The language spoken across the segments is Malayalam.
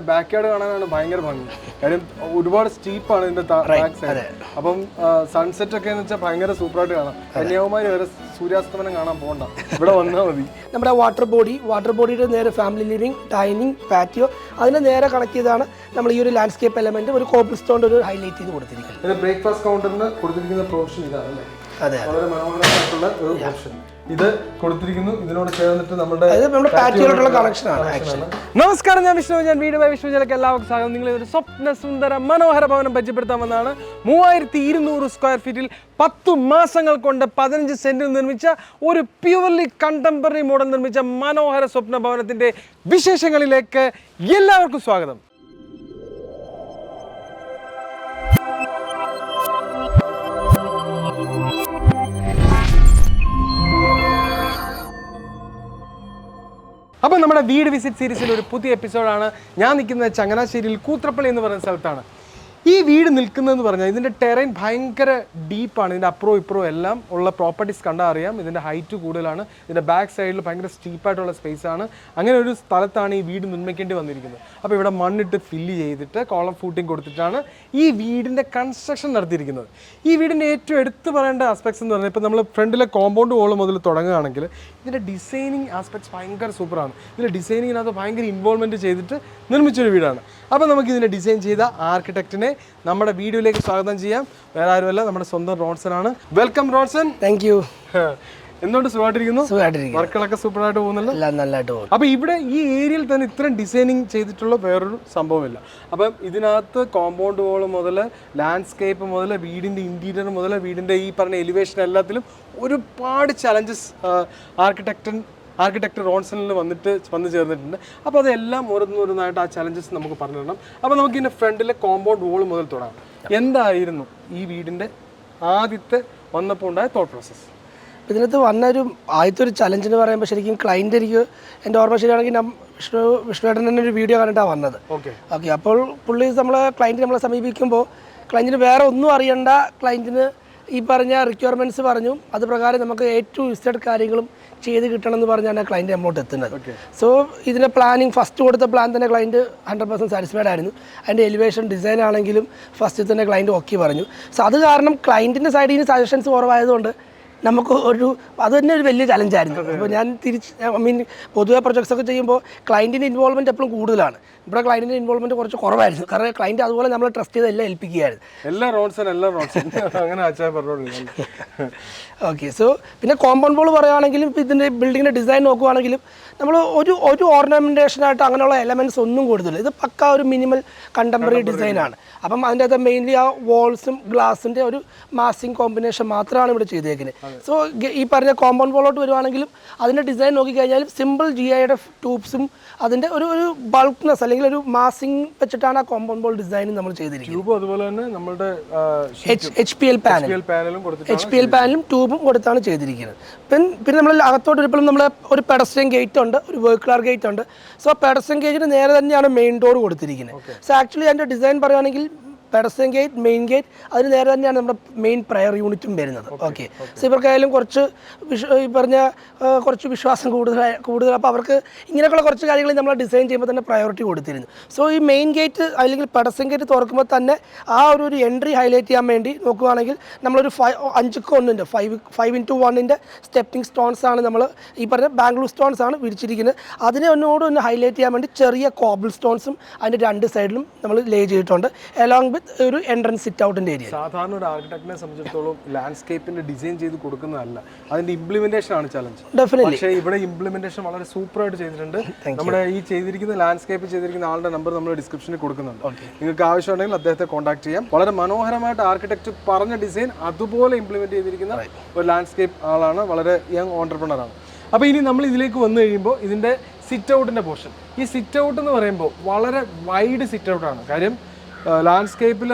ബാക്ക് യാർഡ് കാണാനാണ് ഭയങ്കര ഭംഗി. കാര്യം ഒരുപാട് സ്റ്റീപ്പാണ് ഇതിന്റെ ബാക്ക് സൈഡ് അപ്പം സൺസെറ്റ് ഒക്കെ എന്ന് വെച്ചാൽ ഭയങ്കര സൂപ്പറായിട്ട് കാണാം. കന്യാകുമാരി വരെ സൂര്യാസ്തമനം കാണാൻ പോകണ്ട ഇവിടെ വന്നാൽ മതി. നമ്മുടെ വാട്ടർ ബോഡി വാട്ടർ ബോഡിയുടെ നേരെ ഫാമിലി ലിവിംഗ് ഡൈനിങ് പാറ്റിയോ അതിന് നേരെ കണക്ട് ചെയ്താണ് നമ്മൾ ഈ ഒരു ലാൻഡ്സ്കേപ്പ് എലമെന്റ് ഒരു കോബിൾ സ്റ്റോണിന്റെ ഒരു ഹൈലൈറ്റ് ചെയ്ത് കൊടുത്തിരിക്കുന്നത്. ബ്രേക്ക്ഫാസ്റ്റ് കൗണ്ടറിന് കൊടുത്തിരിക്കുന്ന പ്രൊവിഷൻ ഇതാണ് വളരെ മനോഹരമായിട്ടുള്ള ഒരു ഓപ്ഷൻ ഇത് കൊടുത്തിരിക്കുന്നു. ഇതിനോട് ചേർന്നിട്ട് നമ്മുടെ നമ്മുടെ കണക്ഷൻ നമസ്കാരം ഞാൻ വിഷ്ണു ഞാൻ വീട് വിഷ്ണു ജലക്ക് എല്ലാവർക്കും സ്വാഗതം. നിങ്ങൾ ഒരു സ്വപ്ന സുന്ദര മനോഹര ഭവനം പരിചയപ്പെടുത്താൻ വന്നതാണ്. മൂവായിരത്തി ഇരുന്നൂറ് സ്ക്വയർ ഫീറ്റിൽ പത്ത് മാസങ്ങൾ കൊണ്ട് പതിനഞ്ച് സെന്റിൽ നിർമ്മിച്ച ഒരു പ്യുവർലി കണ്ടംപററി മോഡൽ നിർമ്മിച്ച മനോഹര സ്വപ്ന ഭവനത്തിന്റെ വിശേഷങ്ങളിലേക്ക് എല്ലാവർക്കും സ്വാഗതം. നമ്മുടെ വീട് വിസിറ്റ് സീരീസിൽ ഒരു പുതിയ എപ്പിസോഡാണ്. ഞാൻ നിൽക്കുന്നത് ചങ്ങനാശ്ശേരിയിൽ കൂത്രപ്പള്ളി എന്ന് പറയുന്ന സ്ഥലത്താണ്. ഈ വീട് നിൽക്കുന്നതെന്ന് പറഞ്ഞാൽ ഇതിന്റെ ടെറൈൻ ഭയങ്കര ഡീപ്പാണ് ഇതിന്റെ അപ്രോ ഇപ്രോ എല്ലാം ഉള്ള പ്രോപ്പർട്ടീസ് കണ്ടാൽ അറിയാം. ഇതിന്റെ ഹൈറ്റ് കൂടുതലാണ്. ഇതിന്റെ ബാക്ക് സൈഡിൽ ഭയങ്കര സ്റ്റീപ്പായിട്ടുള്ള സ്പേസ് ആണ്. അങ്ങനെ ഒരു സ്ഥലത്താണ് ഈ വീട് നിർമ്മിക്കേണ്ടി വന്നിരിക്കുന്നത്. അപ്പോൾ ഇവിടെ മണ്ണിട്ട് ഫില്ല് ചെയ്തിട്ട് കോളം ഫൂട്ടിങ് കൊടുത്തിട്ടാണ് ഈ വീടിന്റെ കൺസ്ട്രക്ഷൻ നടത്തിയിരിക്കുന്നത്. ഈ വീടിന്റെ ഏറ്റവും എടുത്തു പറയേണ്ട ആസ്പെക്ട്സ് എന്ന് പറഞ്ഞാൽ ഇപ്പോൾ നമ്മൾ ഫ്രണ്ടിലെ കോമ്പൗണ്ട് വോൾ മുതൽ തുടങ്ങുകയാണെങ്കിൽ ഇതിന്റെ ഡിസൈനിങ് ആസ്പെക്ട്സ് ഭയങ്കര സൂപ്പറാണ് ഇതിന്റെ ഡിസൈനിങ്ങിനകത്ത് ഭയങ്കര ഇൻവോൾവ്മെന്റ് ചെയ്തിട്ട് നിർമ്മിച്ചൊരു വീടാണ്. അപ്പോൾ നമുക്ക് ഇതിനെ ഡിസൈൻ ചെയ്ത ആർക്കിടെക്റ്റിനെ നമ്മുടെ വീഡിയോയിലേക്ക് സ്വാഗതം ചെയ്യാം. വേറെ ആരുമല്ല നമ്മുടെ സ്വന്തം റോൺസൺ ആണ്. വെൽക്കം റോൺസൺ. താങ്ക് യു എന്തുകൊണ്ട് സുഖമായിട്ടിരിക്കുന്നു? സുഖമായിട്ടിരിക്കുന്നു. വർക്കുകളൊക്കെ സൂപ്പറായിട്ട് പോകുന്നല്ലോ എല്ലാം നല്ലതായിട്ട് പോകും അപ്പോൾ ഇവിടെ ഈ ഏരിയയിൽ തന്നെ ഇത്രയും ഡിസൈനിങ് ചെയ്തിട്ടുള്ള വേറൊരു സംഭവമില്ല. അപ്പം ഇതിനകത്ത് കോമ്പൗണ്ട് വോൾ മുതൽ ലാൻഡ്സ്കേപ്പ് മുതൽ വീടിന്റെ ഇന്റീരിയർ മുതൽ വീടിന്റെ ഈ പറഞ്ഞ എലിവേഷൻ എല്ലാത്തിലും ഒരുപാട് ചലഞ്ചസ് ആർക്കിടെക്ടൻ ആർക്കിടെക്ട് റോൺസണിൽ വന്നിട്ട് വന്നു ചേർന്നിട്ടുണ്ട്. അപ്പോൾ അതെല്ലാം ഓരോന്നോരോന്നായിട്ട് ആ ചലഞ്ചസ് നമുക്ക് പറഞ്ഞു തരണം. അപ്പോൾ നമുക്ക് ഇതിന്റെ ഫ്രണ്ടിലെ കോമ്പൗണ്ട് വോൾ മുതൽ തുടങ്ങാം എന്തായിരുന്നു ഈ വീടിന്റെ ആദ്യത്തെ വന്നപ്പോൾ ഉണ്ടായ തോട്ട് പ്രോസസ്സ് ഇതിനകത്ത് വന്ന ഒരു ആദ്യത്തെ ഒരു ചലഞ്ച് എന്ന് പറയുമ്പോൾ ശരിക്കും ക്ലൈന്റ് എനിക്ക് എന്റെ ഓർമ്മ ശരിയാണെങ്കിൽ വിഷ്ണു വിഷ്ണുവേട്ടൻ തന്നെ ഒരു വീഡിയോ കണ്ടിട്ടാണ് വന്നത്. ഓക്കെ ഓക്കെ അപ്പോൾ പുള്ളി നമ്മളെ ക്ലയന്റ് നമ്മളെ സമീപിക്കുമ്പോൾ ക്ലയന്റിന് വേറെ ഒന്നും അറിയണ്ട ക്ലയന്റിന് ഈ പറഞ്ഞ റിക്വയർമെന്റ്സ് പറഞ്ഞു. അത് പ്രകാരം നമുക്ക് എ ടു ഇസഡ് കാര്യങ്ങളും ചെയ്ത് കിട്ടണം എന്ന് പറഞ്ഞാണ് ക്ലയന്റ് നമ്മളോട്ട് എത്തുന്നത്. സോ ഇതിന്റെ പ്ലാനിങ് ഫസ്റ്റ് കൊടുത്ത പ്ലാൻ തന്നെ ക്ലയന്റ് ഹൺഡ്രഡ് പെർസെന്റ് സാറ്റിസ്ഫൈഡ് ആയിരുന്നു. അതിന്റെ എലിവേഷൻ ഡിസൈൻ ആണെങ്കിലും ഫസ്റ്റ് തന്നെ ക്ലയന്റ് ഓക്കെ പറഞ്ഞു. സോ അത് കാരണം ക്ലയന്റിന്റെ സൈഡിൽ നിന്ന് സജഷൻസ് കുറവായതുകൊണ്ട് നമുക്ക് ഒരു അത് തന്നെ ഒരു വലിയ ചലഞ്ചായിരുന്നു അപ്പോൾ ഞാൻ തിരിച്ച് ഐ മീൻ പൊതുവെ പ്രൊജക്ട്സ് ഒക്കെ ചെയ്യുമ്പോൾ ക്ലയന്റിന്റെ ഇൻവോൾവ്മെന്റ് എപ്പോഴും കൂടുതലാണ്. ഇവിടെ ക്ലയന്റിന്റെ ഇൻവോൾവ്മെന്റ് കുറച്ച് കുറവായിരുന്നു. കാരണം ക്ലയന്റ് അതുപോലെ നമ്മൾ ട്രസ്റ്റ് ചെയ്ത് എല്ലാം ഏൽപ്പിക്കുകയായിരുന്നു. എല്ലാ റോൺസും എല്ലാ റോൺസും അങ്ങനെ ഓക്കെ സോ പിന്നെ കോമ്പൗണ്ട് ബോൾ പറയുകയാണെങ്കിലും ഇതിന്റെ ബിൽഡിങ്ങിന്റെ ഡിസൈൻ നോക്കുവാണെങ്കിലും നമ്മൾ ഒരു ഒരു ഓർണമെന്റേഷനായിട്ട് അങ്ങനെയുള്ള എലമെന്റ്സ് ഒന്നും കൊടുത്തില്ല ഇത് പക്ക ഒരു മിനിമൽ കണ്ടംപററി ഡിസൈനാണ് അപ്പം അതിന്റെ അകത്ത് മെയിൻലി ആ വാൾസും ഗ്ലാസിന്റെ ഒരു മാസിങ് കോമ്പിനേഷൻ മാത്രമാണ് ഇവിടെ ചെയ്തേക്കുന്നത്. സോ ഈ പറഞ്ഞ കോമ്പൗണ്ട് വോളോട്ട് വരുവാണെങ്കിലും അതിന്റെ ഡിസൈൻ നോക്കിക്കഴിഞ്ഞാലും സിമ്പിൾ ജി ഐയുടെ ട്യൂബ്സും അതിന്റെ ഒരു ഒരു ബൾക്ക്നെസ് അല്ലെങ്കിൽ ഒരു മാസിങ് വെച്ചിട്ടാണ് ആ കോമ്പൗണ്ട് ബോൾ ഡിസൈൻ നമ്മൾ ചെയ്തിരിക്കുന്നത്. ട്യൂബും അതുപോലെ തന്നെ നമ്മുടെ H P L panel H P L പാനലും ട്യൂബും കൊടുത്താണ് ചെയ്തിരിക്കുന്നത്. പിന്നെ പിന്നെ നമ്മൾ അകത്തോട്ട് വരുമ്പോഴും നമ്മൾ ഒരു പെഡസ്ട്രിയൻ ഗേറ്റ് ഉണ്ട്. ഒരു വേർക്കുലാർ ഗേറ്റ് ഉണ്ട്. സോ പെർസെന്റേജിന് നേരെ തന്നെയാണ് മെയിൻ ഡോർ കൊടുത്തിരിക്കുന്നത്. സോ ആക്ച്വലി അതിന്റെ ഡിസൈൻ പറയുകയാണെങ്കിൽ പെഡസ്ട്രിയൻ ഗേറ്റ് മെയിൻ ഗേറ്റ് അതിന് നേരെ തന്നെയാണ് നമ്മുടെ മെയിൻ പ്രയർ യൂണിറ്റും വരുന്നത്. ഓക്കെ സോ ഇവർക്കായാലും കുറച്ച് വിശ്വ ഈ പറഞ്ഞ കുറച്ച് വിശ്വാസം കൂടുതൽ കൂടുതൽ അപ്പോൾ അവർക്ക് ഇങ്ങനെയൊക്കെയുള്ള കുറച്ച് കാര്യങ്ങൾ നമ്മൾ ഡിസൈൻ ചെയ്യുമ്പോൾ തന്നെ പ്രയോറിറ്റി കൊടുത്തിരുന്നു. സോ ഈ മെയിൻ ഗേറ്റ് അല്ലെങ്കിൽ പെഡസ്റ്റൻ ഗേറ്റ് തുറക്കുമ്പോൾ തന്നെ ആ ഒരു ഒരു എൻട്രി ഹൈലൈറ്റ് ചെയ്യാൻ വേണ്ടി നോക്കുകയാണെങ്കിൽ നമ്മളൊരു ഫൈവ് അഞ്ചുക്ക് ഒന്നിന്റെ ഫൈവ് ഫൈവ് ഇന്റു വണ്ണിന്റെ സ്റ്റെപ്പിംഗ് സ്റ്റോൺസ് ആണ് നമ്മൾ ഈ പറഞ്ഞ ബാംഗ്ലൂർ സ്റ്റോൺസ് ആണ് വിരിച്ചിരിക്കുന്നത്. അതിനെ ഒന്നുകൂടെ ഒന്ന് ഹൈലൈറ്റ് ചെയ്യാൻ വേണ്ടി ചെറിയ കോബിൾ സ്റ്റോൺസും അതിന്റെ രണ്ട് സൈഡിലും നമ്മൾ ലേ ചെയ്തിട്ടുണ്ട്. അലോങ് വിത്ത് ഒരു എൻട്രൻസ് സിറ്റ് ഔട്ടിന്റെ ഏരിയ സാധാരണ ഒരു ആർക്കിടെക്ടിനെ സംബന്ധിച്ചിടത്തോളം ലാൻഡ്സ്കേപ്പിന്റെ ഡിസൈൻ ചെയ്ത് കൊടുക്കുന്നതല്ല. അതിന്റെ ഇംപ്ലിമെന്റേഷൻ ആണ് ചലഞ്ച് ഡെഫിനറ്റ്ലി പക്ഷേ ഇവിടെ ഇംപ്ലിമെന്റേഷൻ വളരെ സൂപ്പർ ആയിട്ട് ചെയ്തിട്ടുണ്ട് നമ്മുടെ ഈ ചെയ്തിരിക്കുന്ന ലാൻഡ്സ്കേപ്പ് ചെയ്തിരിക്കുന്ന ആളുടെ നമ്പർ നമ്മൾ ഡിസ്ക്രിപ്ഷനിൽ കൊടുക്കുന്നുണ്ട്. നിങ്ങൾക്ക് ആവശ്യമുണ്ടെങ്കിൽ അദ്ദേഹത്തെ കോൺടാക്ട് ചെയ്യാം. വളരെ മനോഹരമായിട്ട് ആർക്കിടെക്ട് പറഞ്ഞ ഡിസൈൻ അതുപോലെ ഇംപ്ലിമെന്റ് ചെയ്തിരിക്കുന്ന ഒരു ലാൻഡ്സ്കേപ്പ് ആളാണ്. വളരെ യങ് ഓണ്ടർപ്രണർ ആണ്. അപ്പോൾ ഇനി നമ്മൾ ഇതിലേക്ക് വന്നു കഴിയുമ്പോൾ ഇതിന്റെ സിറ്റ് ഔട്ടിന്റെ പോർഷൻ ഈ സിറ്റ് ഔട്ട് എന്ന് പറയുമ്പോൾ വളരെ വൈഡ് സിറ്റ് ഔട്ടാണ് കാര്യം ലാൻഡ്സ്കേപ്പിൽ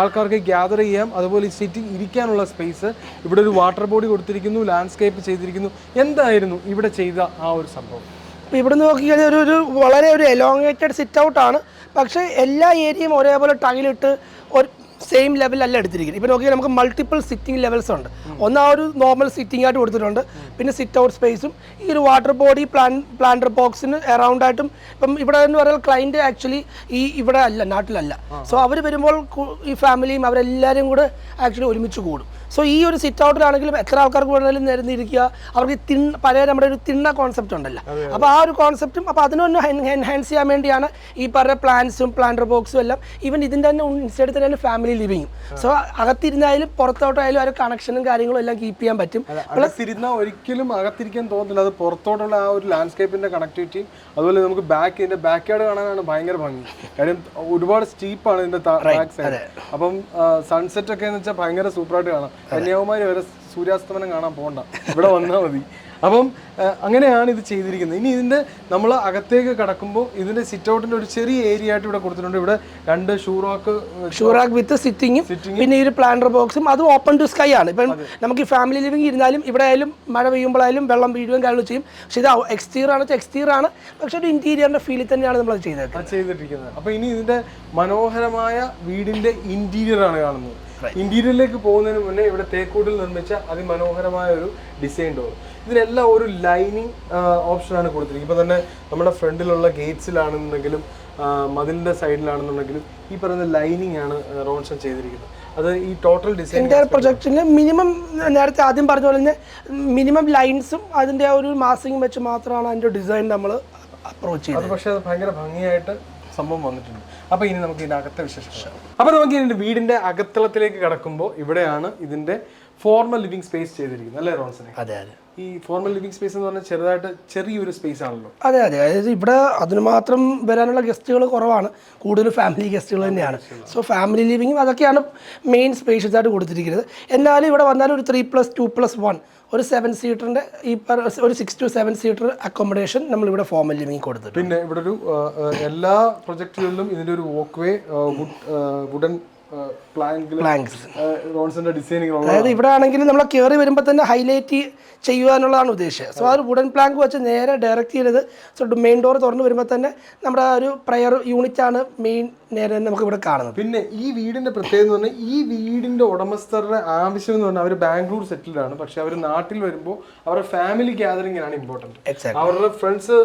ആൾക്കാർക്ക് ഗ്യാദർ ചെയ്യാം. അതുപോലെ സിറ്റിംഗ് ഇരിക്കാനുള്ള സ്പേസ് ഇവിടെ ഒരു വാട്ടർ ബോഡി കൊടുത്തിരിക്കുന്നു ലാൻഡ്സ്കേപ്പ് ചെയ്തിരിക്കുന്നു. എന്തായിരുന്നു ഇവിടെ ചെയ്ത ആ ഒരു സംഭവം? അപ്പോൾ ഇവിടെ നോക്കിക്കഴിഞ്ഞാൽ ഒരു ഒരു വളരെ ഒരു എലോങ്ങേറ്റഡ് സിറ്റ് ഔട്ടാണ് പക്ഷേ എല്ലാ ഏരിയയും ഒരേപോലെ ടൈലിട്ട് ഒരു സെയിം ലെവലല്ല എടുത്തിരിക്കുന്നത്. ഇപ്പോൾ നോക്കിയാൽ നമുക്ക് മൾട്ടിപ്പിൾ സിറ്റിംഗ് ലെവൽസ് ഉണ്ട്. ഒന്ന് ആ ഒരു നോർമൽ സിറ്റിംഗ് ആയിട്ട് കൊടുത്തിട്ടുണ്ട്. പിന്നെ സിറ്റ് ഔട്ട് സ്പേസും ഈ ഒരു വാട്ടർ ബോഡി പ്ലാൻ പ്ലാന്റർ ബോക്സിന് അറൗണ്ട് ആയിട്ടും ഇപ്പം ഇവിടെ എന്ന് പറഞ്ഞാൽ ക്ലൈന്റ് ആക്ച്വലി ഈ ഇവിടെ അല്ല നാട്ടിലല്ല. സോ അവർ വരുമ്പോൾ ഈ ഫാമിലിയും അവരെല്ലാവരും കൂടെ ആക്ച്വലി ഒരുമിച്ച് കൂടും. സോ ഈ ഒരു സിറ്റ് ഔട്ടിലാണെങ്കിലും എത്ര ആൾക്കാർക്ക് വേണമെങ്കിലും നിരന്നിരിക്കുക. അവർക്ക് തിൻ പഴയ നമ്മുടെ ഒരു തിണ്ണ കോൺസെപ്റ്റ് ഉണ്ടല്ലോ. അപ്പോൾ ആ ഒരു കോൺസെപ്റ്റും അപ്പോൾ അതിനൊന്ന് എൻഹാൻസ് ചെയ്യാൻ വേണ്ടിയാണ് ഈ പറഞ്ഞ പ്ലാൻസും പ്ലാന്റർ ബോക്സും എല്ലാം. ഈവൻ ഇതിന്റെ തന്നെ ഇൻസ്റ്റേഡ് തന്നെ ഫാമിലി ലിവിങ്ങും സോ അകത്തിരുന്നായാലും പുറത്തോട്ടായാലും ആ ഒരു കണക്ഷനും കാര്യങ്ങളും എല്ലാം കീപ്പ് ചെയ്യാൻ പറ്റും. അകത്തിരുന്ന ഒരിക്കലും അകത്തിരിക്കാൻ തോന്നുന്നില്ല അത് പുറത്തോട്ടുള്ള ആ ഒരു ലാൻഡ്സ്കേപ്പിന്റെ കണക്ടിവിറ്റി അതുപോലെ നമുക്ക് ബാക്ക് ഇതിന്റെ ബാക്ക് യാർഡ് കാണാനാണ് ഭയങ്കര ഭംഗി. കാര്യം ഒരുപാട് ആണ് ഇതിന്റെ ബാക്ക് സൈഡ് അപ്പം സൺസെറ്റ് ഒക്കെ എന്ന് വെച്ചാൽ ഭയങ്കര സൂപ്പറായിട്ട് കാണാം. കന്യാകുമാരി വരെ സൂര്യാസ്തമനം കാണാൻ പോകണ്ട ഇവിടെ വന്നാൽ മതി. അപ്പം അങ്ങനെയാണ് ഇത് ചെയ്തിരിക്കുന്നത്. ഇനി ഇതിന്റെ നമ്മൾ അകത്തേക്ക് കടക്കുമ്പോൾ ഇതിന്റെ സിറ്റ് ഔട്ടിന്റെ ഒരു ചെറിയ ഏരിയ ആയിട്ട് ഇവിടെ കൊടുത്തിട്ടുണ്ട്. ഇവിടെ രണ്ട് ഷൂറോക്ക് ഷൂറാക്ക് വിത്ത് സിറ്റിങ്ങും പിന്നെ ഈ ഒരു പ്ലാന്റർ ബോക്സും അത് ഓപ്പൺ ടു സ്കൈ ആണ്. ഇപ്പം നമുക്ക് ഫാമിലി ലിവിംഗ് ഇരുന്നാലും ഇവിടെ ആയാലും മഴ പെയ്യുമ്പോഴായാലും വെള്ളം വീഴുകയും കാര്യങ്ങളും ചെയ്യും. പക്ഷെ ഇത് എക്സ്റ്റീരിയർ ആണ് എക്സ്റ്റീരിയർ ആണ്. പക്ഷേ ഒരു ഇന്റീരിയറിന്റെ ഫീലിൽ തന്നെയാണ് നമ്മൾ അത് ചെയ്തത് ചെയ്തിട്ടിരിക്കുന്നത്. അപ്പോൾ ഇനി ഇതിന്റെ മനോഹരമായ വീടിന്റെ ഇന്റീരിയർ ആണ് കാണുന്നത്. ഇന്റീരിയറിലേക്ക് പോകുന്നതിന് മുന്നേ ഇവിടെ തേക്കൂട്ടിൽ നിർമ്മിച്ച അതിമനോഹരമായ ഒരു ഡിസൈൻ ഡോർ ഇതിനെല്ലാം ഒരു ലൈനിങ് ഓപ്ഷനാണ് കൊടുത്തിരിക്കുന്നത്. ഇപ്പോൾ തന്നെ നമ്മുടെ ഫ്രണ്ടിലുള്ള ഗേറ്റ്സിലാണെന്നുണ്ടെങ്കിലും മതിലിന്റെ മതിലിന്റെ സൈഡിലാണെന്നുണ്ടെങ്കിലും ഈ പറയുന്ന ലൈനിങ് ആണ് റോൺസൺ ചെയ്തിരിക്കുന്നത്. അത് ഈ ടോട്ടൽ ഡിസൈൻ എന്റെ പ്രൊജക്റ്റിന് മിനിമം നേരത്തെ ആദ്യം പറഞ്ഞ പോലെ തന്നെ മിനിമം ലൈൻസും അതിന്റെ ഒരു മാസിങ് വെച്ച് മാത്രമാണ് അതിന്റെ ഡിസൈൻ നമ്മൾ അപ്രോച്ച് ചെയ്യുന്നത് പക്ഷേ അത് ഭയങ്കര ഭംഗിയായിട്ട് സംഭവം വന്നിട്ടുണ്ട്. അപ്പോൾ ഇനി നമുക്ക് ഇതിന്റെ അകത്തെ വിശേഷം അപ്പോൾ നമുക്ക് ഇതിന്റെ വീടിന്റെ അകത്തളത്തിലേക്ക് കടക്കുമ്പോൾ ഇവിടെയാണ് ഇതിന്റെ ഫോർമൽ ലിവിങ് സ്പേസ് ചെയ്തിരിക്കുന്നത് അല്ലേ റോൺസനെ? അതെ അതെ. ഈ ഫോർമൽ ലിവിംഗ് സ്പേസ് എന്ന് പറഞ്ഞാൽ ചെറുതായിട്ട് ചെറിയൊരു സ്പേസ് ആണല്ലോ. അതെ അതെ. അതായത് ഇവിടെ അതിന് മാത്രം വരാനുള്ള ഗസ്റ്റുകൾ കുറവാണ്. കൂടുതൽ ഫാമിലി ഗസ്റ്റുകൾ തന്നെയാണ്. സോ ഫാമിലി ലിവിങ്ങും അതൊക്കെയാണ് മെയിൻ സ്പേഷ്യസ് ആയിട്ട് കൊടുത്തിരിക്കുന്നത്. എന്നാലും ഇവിടെ വന്നാൽ ഒരു three plus two plus one ഒരു സെവൻ സീറ്ററിന്റെ ഈ ഒരു six two seven seater accommodation നമ്മൾ ഇവിടെ ഫോമൽ ലിവിങ് കൊടുത്തിട്ടുണ്ട്. പിന്നെ ഇവിടെ ഒരു എല്ലാ പ്രൊജക്ടുകളിലും ഇതിന്റെ ഒരു വോക്ക് വേ വുഡൻ അതായത് ഇവിടെ ആണെങ്കിൽ നമ്മൾ കയറി വരുമ്പോൾ തന്നെ ഹൈലൈറ്റ് ചെയ്യുവാനുള്ളതാണ് ഉദ്ദേശം. സോ ആ ഒരു വുഡൻ പ്ലാങ്ക് വെച്ച് നേരെ ഡയറക്റ്റ് ചെയ്തത് സോ മെയിൻ ഡോർ തുറന്നു വരുമ്പോൾ തന്നെ നമ്മുടെ ആ ഒരു പ്രയർ യൂണിറ്റ് ആണ് മെയിൻ നേരെ നമുക്ക് ഇവിടെ കാണുന്നത്. പിന്നെ ഈ വീടിന്റെ പ്രത്യേകത എന്ന് പറഞ്ഞാൽ ഈ വീടിന്റെ ഉടമസ്ഥരുടെ ആവശ്യം എന്ന് പറഞ്ഞാൽ അവർ ബാംഗ്ലൂർ സെറ്റിൽഡ് ആണ്. പക്ഷെ അവർ നാട്ടിൽ വരുമ്പോൾ അവരുടെ ഫാമിലി ആണ് ഇമ്പോർട്ടന്റ് അവരുടെ ഫ്രണ്ട്സ്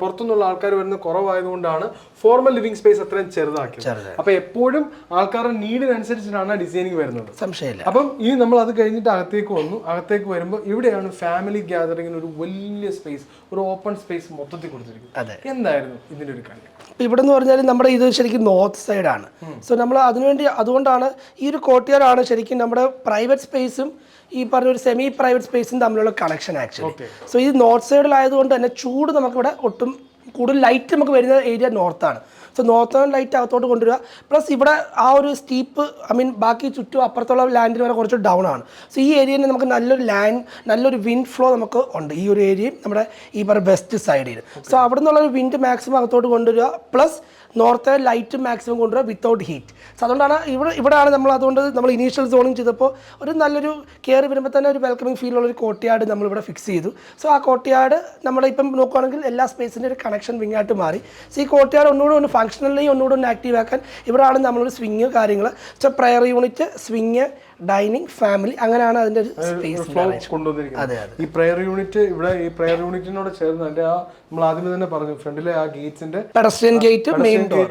പുറത്തുനിന്നുള്ള ആൾക്കാർ വരുന്ന കുറവായതുകൊണ്ടാണ് ഫോർമൽ ലിവിംഗ് സ്പേസ് അത്രയും ചെറുതാക്കിയത്. അപ്പൊ എപ്പോഴും ആൾക്കാരുടെ നീഡിനനുസരിച്ചിട്ടാണ് ഡിസൈനിങ് വരുന്നത്. സംശയമില്ല. അപ്പം ഇനി നമ്മൾ അത് കഴിഞ്ഞിട്ട് അകത്തേക്ക് വന്നു. അകത്തേക്ക് വരുമ്പോൾ ഇവിടെയാണ് ഫാമിലി ഗ്യാതറിംഗിന് ഒരു വലിയ സ്പേസ് ഒരു ഓപ്പൺ സ്പേസ് മൊത്തത്തിൽ കൊടുത്തിരിക്കുന്നത്. എന്തായിരുന്നു ഇതിന്റെ ഒരു കാര്യം? ഇവിടെ എന്ന് പറഞ്ഞാൽ നമ്മുടെ ഇത് ശരിക്കും നോർത്ത് സൈഡാണ് സോ നമ്മൾ അതിനുവേണ്ടി അതുകൊണ്ടാണ് ഈ ഒരു കോട്ടിയാറാണ് ശരിക്കും നമ്മുടെ പ്രൈവറ്റ് സ്പേസും ഈ പറഞ്ഞ ഒരു സെമി പ്രൈവറ്റ് സ്പേസും തമ്മിലുള്ള കണക്ഷൻ ആക്ച്വലി സോ ഇത് നോർത്ത് സൈഡിലായതുകൊണ്ട് തന്നെ ചൂട് നമുക്കിവിടെ ഒട്ടും കൂടുതൽ ലൈറ്റ് നമുക്ക് വരുന്ന ഏരിയ നോർത്താണ് സോ നോർത്തേൺ ലൈറ്റ് അകത്തോട്ട് കൊണ്ടുവരിക. പ്ലസ് ഇവിടെ ആ ഒരു സ്റ്റീപ്പ് ഐ മീൻ ബാക്കി ചുറ്റും അപ്പുറത്തുള്ള ലാൻഡിന് വരെ കുറച്ച് ഡൗൺ ആണ്. സോ ഈ ഏരിയയിൽ നമുക്ക് നല്ലൊരു ലാൻഡ് നല്ലൊരു വിൻഡ് ഫ്ലോ നമുക്ക് ഉണ്ട്. ഈ ഒരു ഏരിയയും നമ്മുടെ ഈ പറഞ്ഞ വെസ്റ്റ് സൈഡിൽ സോ അവിടെ നിന്നുള്ള ഒരു വിൻഡ് മാക്സിമം അകത്തോട്ട് കൊണ്ടുവരിക. പ്ലസ് നോർത്ത് ലൈറ്റ് മാക്സിമം കൊണ്ടുവരിക വിത്തൗട്ട് ഹീറ്റ് സോ അതുകൊണ്ടാണ് ഇവിടെ ഇവിടെയാണ് നമ്മൾ അതുകൊണ്ട് നമ്മൾ ഇനീഷ്യൽ സോണിങ് ചെയ്തപ്പോൾ ഒരു നല്ലൊരു കയറി വരുമ്പോൾ തന്നെ ഒരു വെൽക്കമിങ് ഫീലുള്ള ഒരു കോട്ടയാട് നമ്മളിവിടെ ഫിക്സ് ചെയ്തു. സോ ആ കോട്ടയാട് നമ്മളിപ്പം നോക്കുകയാണെങ്കിൽ എല്ലാ സ്പേസിന്റെ ഒരു കണക്ഷൻ വിങ് ആയിട്ട് മാറി. സോ ഈ കോട്ടയാട് ഒന്നുകൂടെ ഒന്ന് ഫങ്ഷണലി ഒന്നുകൂടെ ഒന്ന് ആക്റ്റീവ് ആക്കാൻ ഇവിടെയാണ് നമ്മളൊരു സ്വിങ് കാര്യങ്ങൾ so prayer unit swing dining family അങ്ങനെയാണ് അതിന്റെ ഒരു സ്പേസ് കൊണ്ടുവന്നിരിക്കുന്നത്. ഈ പ്രെയർ യൂണിറ്റ് ഇവിടെ ഈ പ്രെയർ യൂണിറ്റിനോട് ചേർന്ന് അതിന്റെ ആ നമ്മൾ ആദ്യമേ തന്നെ പറഞ്ഞു ഫ്രണ്ടിലെ ആ ഗേറ്റ്സിന്റെ pedestrian gate main door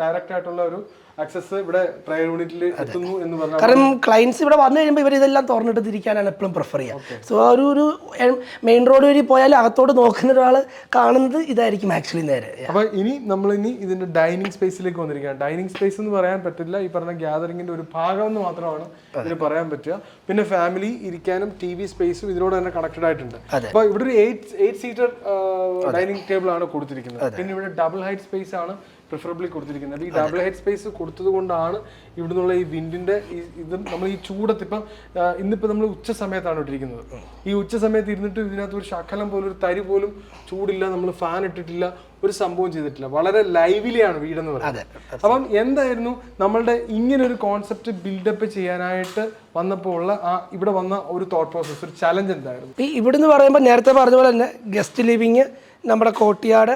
direct ആയിട്ടുള്ള ഒരു ആക്സസ് ഇവിടെ ട്രയൽ യൂണിറ്റിൽ എത്തുന്നു എന്ന് പറഞ്ഞാൽ കാരണം ക്ലയൻസ് ഇവിടെ വന്നു കഴിയുമ്പോൾ ഇവർ ഇതെല്ലാം തുറന്നിട്ട് തിരിക്കാനാണ് എപ്പോഴും പ്രിഫർ ചെയ്യുക സോ ഒരു ഒരു മെയിൻ റോഡ് വഴി പോയാൽ അകത്തോട്ട് നോക്കുന്ന ഒരാൾ കാണുന്നത് ഇതായിരിക്കും ആക്ച്വലി നേരെ. അപ്പൊ ഇനി നമ്മൾ ഇനി ഇതിന്റെ ഡൈനിങ് സ്പേസിലേക്ക് വന്നിരിക്കുകയാണ്. ഡൈനിങ് സ്പേസ് എന്ന് പറയാൻ പറ്റില്ല. ഈ പറഞ്ഞ ഗ്യാതറിംഗിന്റെ ഒരു ഭാഗം എന്ന് മാത്രമാണ് ഇതിന് പറയാൻ പറ്റുക. പിന്നെ ഫാമിലി ഇരിക്കാനും ടി വി സ്പേസും ഇതിനോട് തന്നെ കണക്റ്റഡ് ആയിട്ടുണ്ട്. അപ്പോൾ അപ്പൊ ഇവിടെ ഒരു eight eight seater dining table ആണ് കൊടുത്തിരിക്കുന്നത്. പിന്നെ ഇവിടെ ഡബിൾ ഹൈറ്റ് സ്പേസ് ആണ് പ്രിഫറബിളി കൊടുത്തിരിക്കുന്നത്. ഈ ഡബിൾ ഹെഡ് സ്പേസ് കൊടുത്തത് കൊണ്ടാണ് ഇവിടുന്നുള്ള ഈ വിൻഡിന്റെ ഇത് നമ്മൾ ഈ ചൂടത്ത് ഇപ്പം ഇന്നിപ്പോ നമ്മൾ ഉച്ച സമയത്താണ് ഇട്ടിരിക്കുന്നത്. ഈ ഉച്ച സമയത്ത് ഇരുന്നിട്ട് ഇതിനകത്ത് ഒരു ശകലം പോലും ഒരു തരി പോലും ചൂടില്ല നമ്മൾ ഫാൻ ഇട്ടിട്ടില്ല ഒരു സംഭവം ചെയ്തിട്ടില്ല. വളരെ ലൈവിലിയാണ് വീടെന്ന് പറയുന്നത്. അപ്പം എന്തായിരുന്നു നമ്മളുടെ ഇങ്ങനെ ഒരു കോൺസെപ്റ്റ് ബിൽഡപ്പ് ചെയ്യാനായിട്ട് വന്നപ്പോൾ ഉള്ള ആ ഇവിടെ വന്ന ഒരു തോട്ട് പ്രോസസ് ഒരു ചലഞ്ച് എന്തായിരുന്നു? ഈ ഇവിടുന്ന് പറയുമ്പോൾ നേരത്തെ പറഞ്ഞ പോലെ തന്നെ ഗസ്റ്റ് ലിവിങ് നമ്മുടെ കോട്ടിയാട്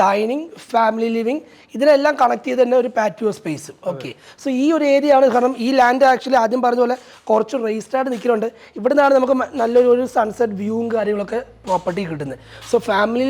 ഡൈനിങ് ഫാമിലി ലിവിങ് ഇതിനെല്ലാം കണക്ട് ചെയ്ത് തന്നെ ഒരു പാറ്റിയോ സ്പേസ് ഓക്കെ സോ ഈ ഒരു ഏരിയ ആണ് കാരണം ഈ ലാൻഡ് ആക്ച്വലി ആദ്യം പറഞ്ഞ പോലെ കുറച്ച് രജിസ്റ്റർ ആയിട്ട് നിൽക്കുന്നുണ്ട്. ഇവിടെ നിന്നാണ് നമുക്ക് നല്ലൊരു ഒരു സൺസെറ്റ് വ്യൂവും കാര്യങ്ങളൊക്കെ പ്രോപ്പർട്ടി കിട്ടുന്നത്. സോ ഫാമിലി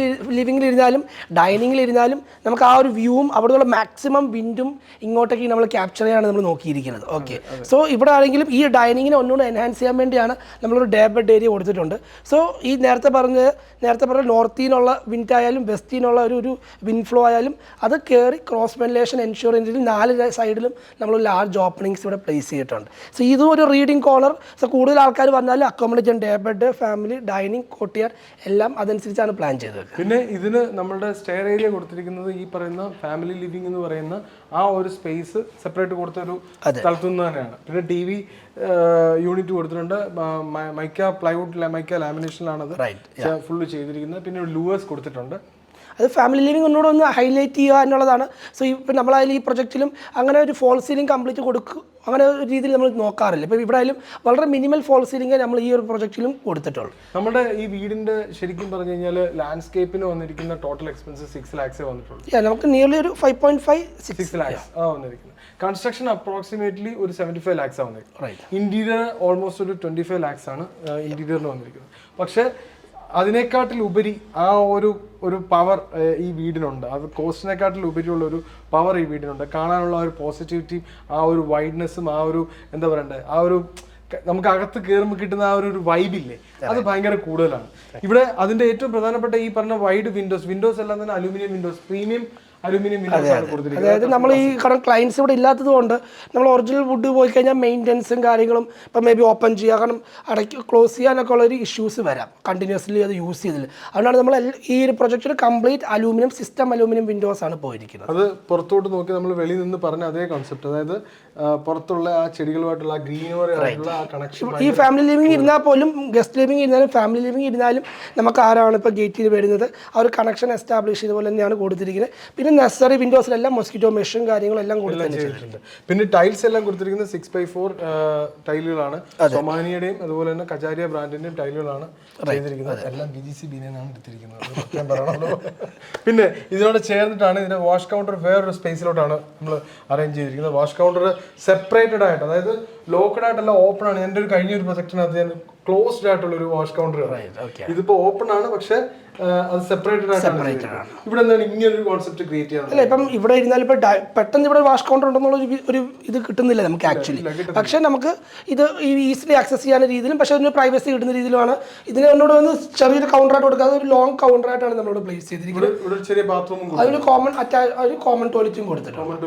ഡൈനിങ്ങിൽ ഇരുന്നാലും നമുക്ക് ആ ഒരു വ്യൂവും അവിടെയുള്ള മാക്സിമം വിൻഡും ഇങ്ങോട്ടേക്ക് നമ്മൾ ക്യാപ്ചർ ചെയ്യാനാണ് നമ്മൾ നോക്കിയിരിക്കുന്നത്. ഓക്കെ സോ ഇവിടെ ആണെങ്കിലും ഈ ഡൈനിങ്ങിനെ ഒന്നുകൂടെ എൻഹാൻസ് ചെയ്യാൻ വേണ്ടിയാണ് നമ്മളൊരു ഡേ ബെഡ് ഏരിയ കൊടുത്തിട്ടുണ്ട്. സോ ഈ നേരത്തെ പറഞ്ഞ നേരത്തെ പറഞ്ഞ നോർത്തിൽ നിന്നുള്ള വിൻഡ് ആയാലും വെസ്റ്റിൽ നിന്നുള്ള ഒരു ഒരു വിൻഡ് ഫ്ലോ ആയാലും അത് കയറി ക്രോസ് വെന്റിലേഷൻ എൻഷുർ ചെയ്യുന്നതിൽ നാല് സൈഡിലും നമ്മൾ ലാർജ് ഓപ്പണിങ്സ് ഇവിടെ പ്ലേസ് ചെയ്തിട്ടുണ്ട്. സോ ഇതും ഒരു റീഡിങ് കോളർ സോ കൂടുതൽ ആൾക്കാർ വന്നാലും accommodation day bed family dining courtyard എല്ലാം അതനുസരിച്ചാണ് പ്ലാൻ ചെയ്തത് പിന്നെ ഇതിന് നമ്മളുടെ സ്റ്റെയർ ഏരിയ കൊടുത്തിരിക്കുന്നത് ഈ പറയുന്ന ഫാമിലി ലിവിംഗ് എന്ന് പറയുന്ന ആ ഒരു സ്പേസ് സെപ്പറേറ്റ് കൊടുത്ത ഒരു സ്ഥലത്തു നിന്ന് തന്നെയാണ്. പിന്നെ ടി വി യൂണിറ്റ് കൊടുത്തിട്ടുണ്ട്. മൈക്ക പ്ലൈവുഡ് മൈക്ക ലാമിനേഷനിലാണ് അത് ഫുള്ള് ചെയ്തിരിക്കുന്നത്. പിന്നെ ലൂവേഴ്സ് കൊടുത്തിട്ടുണ്ട്. അത് ഫാമിലി ലിവിംഗ് ഒന്നുകൂടെ ഒന്ന് ഹൈലൈറ്റ് ചെയ്യുക എന്നുള്ളതാണ്. സോ ഇപ്പം നമ്മളായാലും ഈ പ്രൊജക്റ്റിലും അങ്ങനെ ഒരു ഫോൾ സീലിംഗ് കംപ്ലീറ്റ് കൊടുക്കും അങ്ങനെ ഒരു രീതിയിൽ നമ്മൾ നോക്കാറില്ല. ഇപ്പം ഇവിടെ ആയാലും വളരെ മിനിമൽ ഫോൾ സീലിംഗ് നമ്മൾ ഈ ഒരു പ്രൊജക്റ്റിലും കൊടുത്തിട്ടുള്ളൂ. നമ്മുടെ ഈ വീടിന്റെ ശരിക്കും പറഞ്ഞു കഴിഞ്ഞാൽ ലാൻഡ്സ്കേപ്പിന് വന്നിരിക്കുന്ന ടോട്ടൽ എക്സ്പെൻസ് സിക്സ് ലാക്സ് വന്നിട്ടുള്ളൂ. നമുക്ക് നിയർലി ഒരു five point five six six lakhs ആ വന്നിരിക്കുന്നത്. കൺസ്ട്രക്ഷൻ അപ്രോക്സിമേറ്റ്ലി ഒരു സെവന്റി ഫൈവ് ലാക്സ് ആണ് വന്നിരിക്കുന്നത് ഇന്റീരിയർ ഓൾമോസ്റ്റ് ഒരു ട്വന്റി ഫൈവ് ലാക്സ് ആണ് ഇന്റീരിയറിന് വന്നിരിക്കുന്നത്. പക്ഷേ അതിനേക്കാട്ടിൽ ഉപരി ആ ഒരു ഒരു പവർ ഈ വീടിനുണ്ട്. അത് കോസ്റ്റിനെക്കാട്ടിൽ ഉപരിയുള്ള ഒരു പവർ ഈ വീടിനുണ്ട്. കാണാനുള്ള ആ ഒരു പോസിറ്റിവിറ്റി ആ ഒരു വൈഡ്നെസ്സും ആ ഒരു എന്താ പറയണ്ടേ ആ ഒരു നമുക്ക് അകത്ത് കയറുമ്പോൾ കിട്ടുന്ന ആ ഒരു ഒരു വൈബില്ലേ അത് ഭയങ്കര കൂടുതലാണ്. ഇവിടെ അതിന്റെ ഏറ്റവും പ്രധാനപ്പെട്ട ഈ പറഞ്ഞ വൈഡ് വിൻഡോസ് വിൻഡോസ് എല്ലാം തന്നെ അലൂമിനിയം വിൻഡോസ് പ്രീമിയം അലൂമിനിയം അതായത് നമ്മൾ ഈ കാരണം ക്ലയൻസ് ഇവിടെ ഇല്ലാത്തത് കൊണ്ട് നമ്മൾ ഒറിജിനൽ വുഡ് പോയി കഴിഞ്ഞാൽ മെയിന്റെനൻസും കാര്യങ്ങളും ഇപ്പം മേ ബി ഓപ്പൺ ചെയ്യുക കാരണം അടയ്ക്ക് ക്ലോസ് ചെയ്യാനൊക്കെ ഉള്ള ഒരു ഇഷ്യൂസ് വരാം. കണ്ടിന്യൂസ്ലി അത് യൂസ് ചെയ്തില്ല. അതുകൊണ്ടാണ് നമ്മൾ ഈ ഒരു പ്രൊജക്റ്റിൽ complete aluminium system aluminium windows ആണ് പോയിരിക്കുന്നത്. അത് പുറത്തോട്ട് നോക്കി നമ്മൾ വെളിയിൽ നിന്ന് പറഞ്ഞ അതേ കോൺസെപ്റ്റ് അതായത് പുറത്തുള്ള ആ ചെടികളുമായിട്ടുള്ള ഗ്രീനറി ആയിട്ടുള്ള കണക്ഷൻ ഈ ഫാമിലി ലിവിംഗ് ഇരുന്നാൽ പോലും ഗസ്റ്റ് ലിവിംഗ് ഇരുന്നാലും ഫാമിലി ലിവിംഗ് ഇരുന്നാലും നമുക്ക് ആരാണ് ഇപ്പോൾ ഗേറ്റിൽ വരുന്നത്? ആ ഒരു കണക്ഷൻ എസ്റ്റാബ്ലിഷ് ചെയ്ത പോലെ തന്നെയാണ് കൊടുത്തിരിക്കുന്നത്. പിന്നെ നെസറി വിൻഡോസിലെല്ലാം മൊസ്കിറ്റോ മെഷും കാര്യങ്ങളെല്ലാം കൊടുത്തിട്ടുണ്ട് പിന്നെ ടൈൽസ് എല്ലാം കൊടുത്തിരിക്കുന്നത് സിക്സ് ബൈ ഫോർ ടൈലുകളാണ് സൊമാനിയുടെയും അതുപോലെ തന്നെ കജാരിയ ബ്രാൻഡിന്റെയും ടൈലുകളാണ് ചെയ്തിരിക്കുന്നത്. എല്ലാം ബി ജി സി എടുത്തിരിക്കുന്നത്. പ്രത്യേകം പിന്നെ ഇതിനോട് ചേർന്നിട്ടാണ് ഇതിന്റെ വാഷ് കൗണ്ടർ വേറൊരു സ്പേസിലോട്ടാണ് നമ്മൾ അറേഞ്ച് ചെയ്തിരിക്കുന്നത്. വാഷ് കൗണ്ടർ സെപ്പറേറ്റഡ് ആയിട്ട് അതായത് ലോക്കഡ് ആയിട്ടല്ല ഓപ്പൺ ആണ്. എന്റെ ഒരു കഴിഞ്ഞ ഒരു പ്രൊജക്ടിനകത്ത് ഞാൻ ക്ലോസ്ഡ് ആയിട്ടുള്ള ഒരു വാഷ് കൗണ്ടർ. ഇതിപ്പോ ഓപ്പൺ ആണ് പക്ഷെ അത് സെപ്പറേറ്റഡ് സെപ്പറേറ്റഡ് ആണ്. ഇവിടെ എന്താണ് ഇങ്ങനെ ഒരു കോൺസെപ്റ്റ് ക്രിയേറ്റ് ചെയ്യുന്നത് അല്ല ഇപ്പം ഇവിടെ ഇരുന്നാൽ ഇപ്പൊ പെട്ടെന്ന് ഇവിടെ വാഷ് കൗണ്ടർ ഉണ്ടെന്നുള്ള ഒരു ഇത് കിട്ടുന്നില്ല നമുക്ക് ആക്ച്വലി പക്ഷെ നമുക്ക് ഇത് ഈസിലി ആക്സസ് ചെയ്യാൻ രീതിയിലും പക്ഷെ അതിന് പ്രൈവസി കിട്ടുന്ന രീതിയിലുമാണ്. ഇതിനെ എന്നോട് വന്ന് ചെറിയൊരു കൗണ്ടറായിട്ട് കൊടുക്കാതെ ഒരു ലോങ് കൗണ്ടറായിട്ടാണ് നമ്മളോട് പ്ലേസ് ചെയ്തിരിക്കുന്നത്. ചെറിയ ബാത്റൂമും അതിന് കോമൺ അറ്റാച്ച് ഒരു കോമൺ ടോയ്ലറ്റും കൊടുത്തിട്ടുണ്ട്.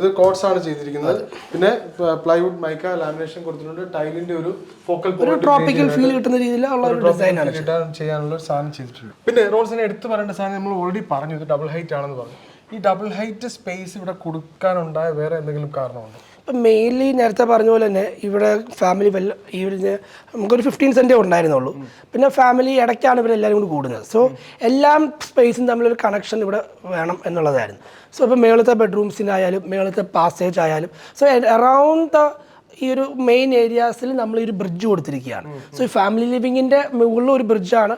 ഇത് കോഡ്സ് ആണ് ചെയ്തിരിക്കുന്നത്. പിന്നെ പ്ലൈവുഡ് മൈക്ക ലാമിനേഷൻ കൊടുത്തിട്ടുണ്ട്. ടൈലിന്റെ ഒരു ഫോക്കൽ ഒരു ട്രോപ്പിക്കൽ ഫീൽ കിട്ടുന്ന രീതിയിലുള്ള ഒരു ഡിസൈനാണ് ചെയ്യാനുള്ള ഒരു സാധനം ചെയ്തിട്ടുണ്ട്. പിന്നെ റോൾസിനെ എടുത്തു പറയേണ്ട സാധനം നമ്മൾ ഓൾറെഡി പറഞ്ഞു. ഇത് ഡബിൾ ഹൈറ്റ് ആണെന്ന് പറഞ്ഞു. ഈ ഡബിൾ ഹൈറ്റ് സ്പേസ് ഇവിടെ കൊടുക്കാനുണ്ടായ വേറെ എന്തെങ്കിലും കാരണമുണ്ടോ? ഇപ്പം മെയിൻലി നേരത്തെ പറഞ്ഞ പോലെ തന്നെ ഇവിടെ ഫാമിലി വെല്ല ഈ ഒരു നമുക്കൊരു ഫിഫ്റ്റീൻ സെന്റേ ഉണ്ടായിരുന്നുള്ളൂ. പിന്നെ ഫാമിലി ഇടയ്ക്കാണ് ഇവരെല്ലാവരും കൂടി കൂടുന്നത്. സോ എല്ലാം സ്പേസും തമ്മിലൊരു കണക്ഷൻ ഇവിടെ വേണം എന്നുള്ളതായിരുന്നു. സോ ഇപ്പോൾ മേളത്തെ ബെഡ്റൂംസിനായാലും മേളത്തെ പാസേജ് ആയാലും സോ അറൗണ്ട് ദ ഈ ഒരു മെയിൻ ഏരിയാസിൽ നമ്മൾ ഒരു ബ്രിഡ്ജ് കൊടുത്തിരിക്കുകയാണ്. സോ ഈ ഫാമിലി ലിവിങ്ങിന്റെ മുകളിൽ ഒരു ബ്രിഡ്ജാണ്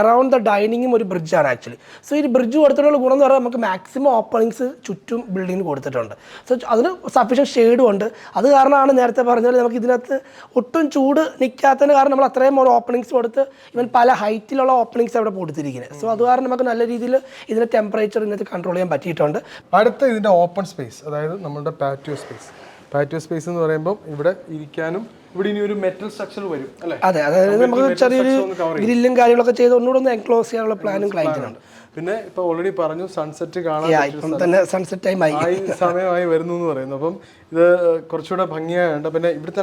അറൗണ്ട് ദ ഡൈനിങ്ങും ഒരു ബ്രിഡ്ജാണ് ആക്ച്വലി സോ ഈ ബ്രിഡ്ജ് കൊടുത്തിട്ടുള്ള ഗുണം എന്ന് പറഞ്ഞാൽ നമുക്ക് മാക്സിമം ഓപ്പണിങ്സ് ചുറ്റും ബിൽഡിങ്ങിന് കൊടുത്തിട്ടുണ്ട്. സോ അതിന് സഫീഷ്യൻ ഷെയ്ഡും ഉണ്ട്. അത് കാരണമാണ് നേരത്തെ പറഞ്ഞാൽ നമുക്ക് ഇതിനകത്ത് ഒട്ടും ചൂട് നിൽക്കാത്തതിന് കാരണം നമ്മൾ അത്രയും ഓപ്പണിങ്സ് കൊടുത്ത് ഇവൻ പല ഹൈറ്റിലുള്ള ഓപ്പണിങ്സ് അവിടെ കൊടുത്തിരിക്കുന്നത്. സോ അത് കാരണം നമുക്ക് നല്ല രീതിയിൽ ഇതിന്റെ ടെമ്പറേച്ചർ ഇതിനകത്ത് കൺട്രോൾ ചെയ്യാൻ പറ്റിയിട്ടുണ്ട്. അടുത്ത ഇതിന്റെ ഓപ്പൺ സ്പേസ് അതായത് നമ്മുടെ പാറ്റിയോ സ്പേസ് പാറ്റിയോ സ്പേസ് എന്ന് പറയുമ്പോൾ ഇവിടെ ഇരിക്കാനും ഇവിടെ ഇനി ഒരു മെറ്റൽ സ്ട്രക്ചർ വരും അല്ലേ? അതെ അതായത് നമുക്ക് ചെറിയൊരു ഗ്രില്ലും കാര്യങ്ങളൊക്കെ ചെയ്ത് ഒന്നുകൂടെ ഒന്ന് എൻക്ലോസ് ചെയ്യാനുള്ള പ്ലാനും ക്ലയന്റിനുണ്ട് പിന്നെ ഇപ്പൊ ഓൾറെഡി പറഞ്ഞു സൺസെറ്റ് കാണാൻ തന്നെ സൺസെറ്റ് ടൈം ആയി. സമയമായി വരുന്നു എന്ന് പറയുന്നു. അപ്പം ഇത് കുറച്ചുകൂടെ ഭംഗിയായുണ്ട് പിന്നെ ഇവിടുത്തെ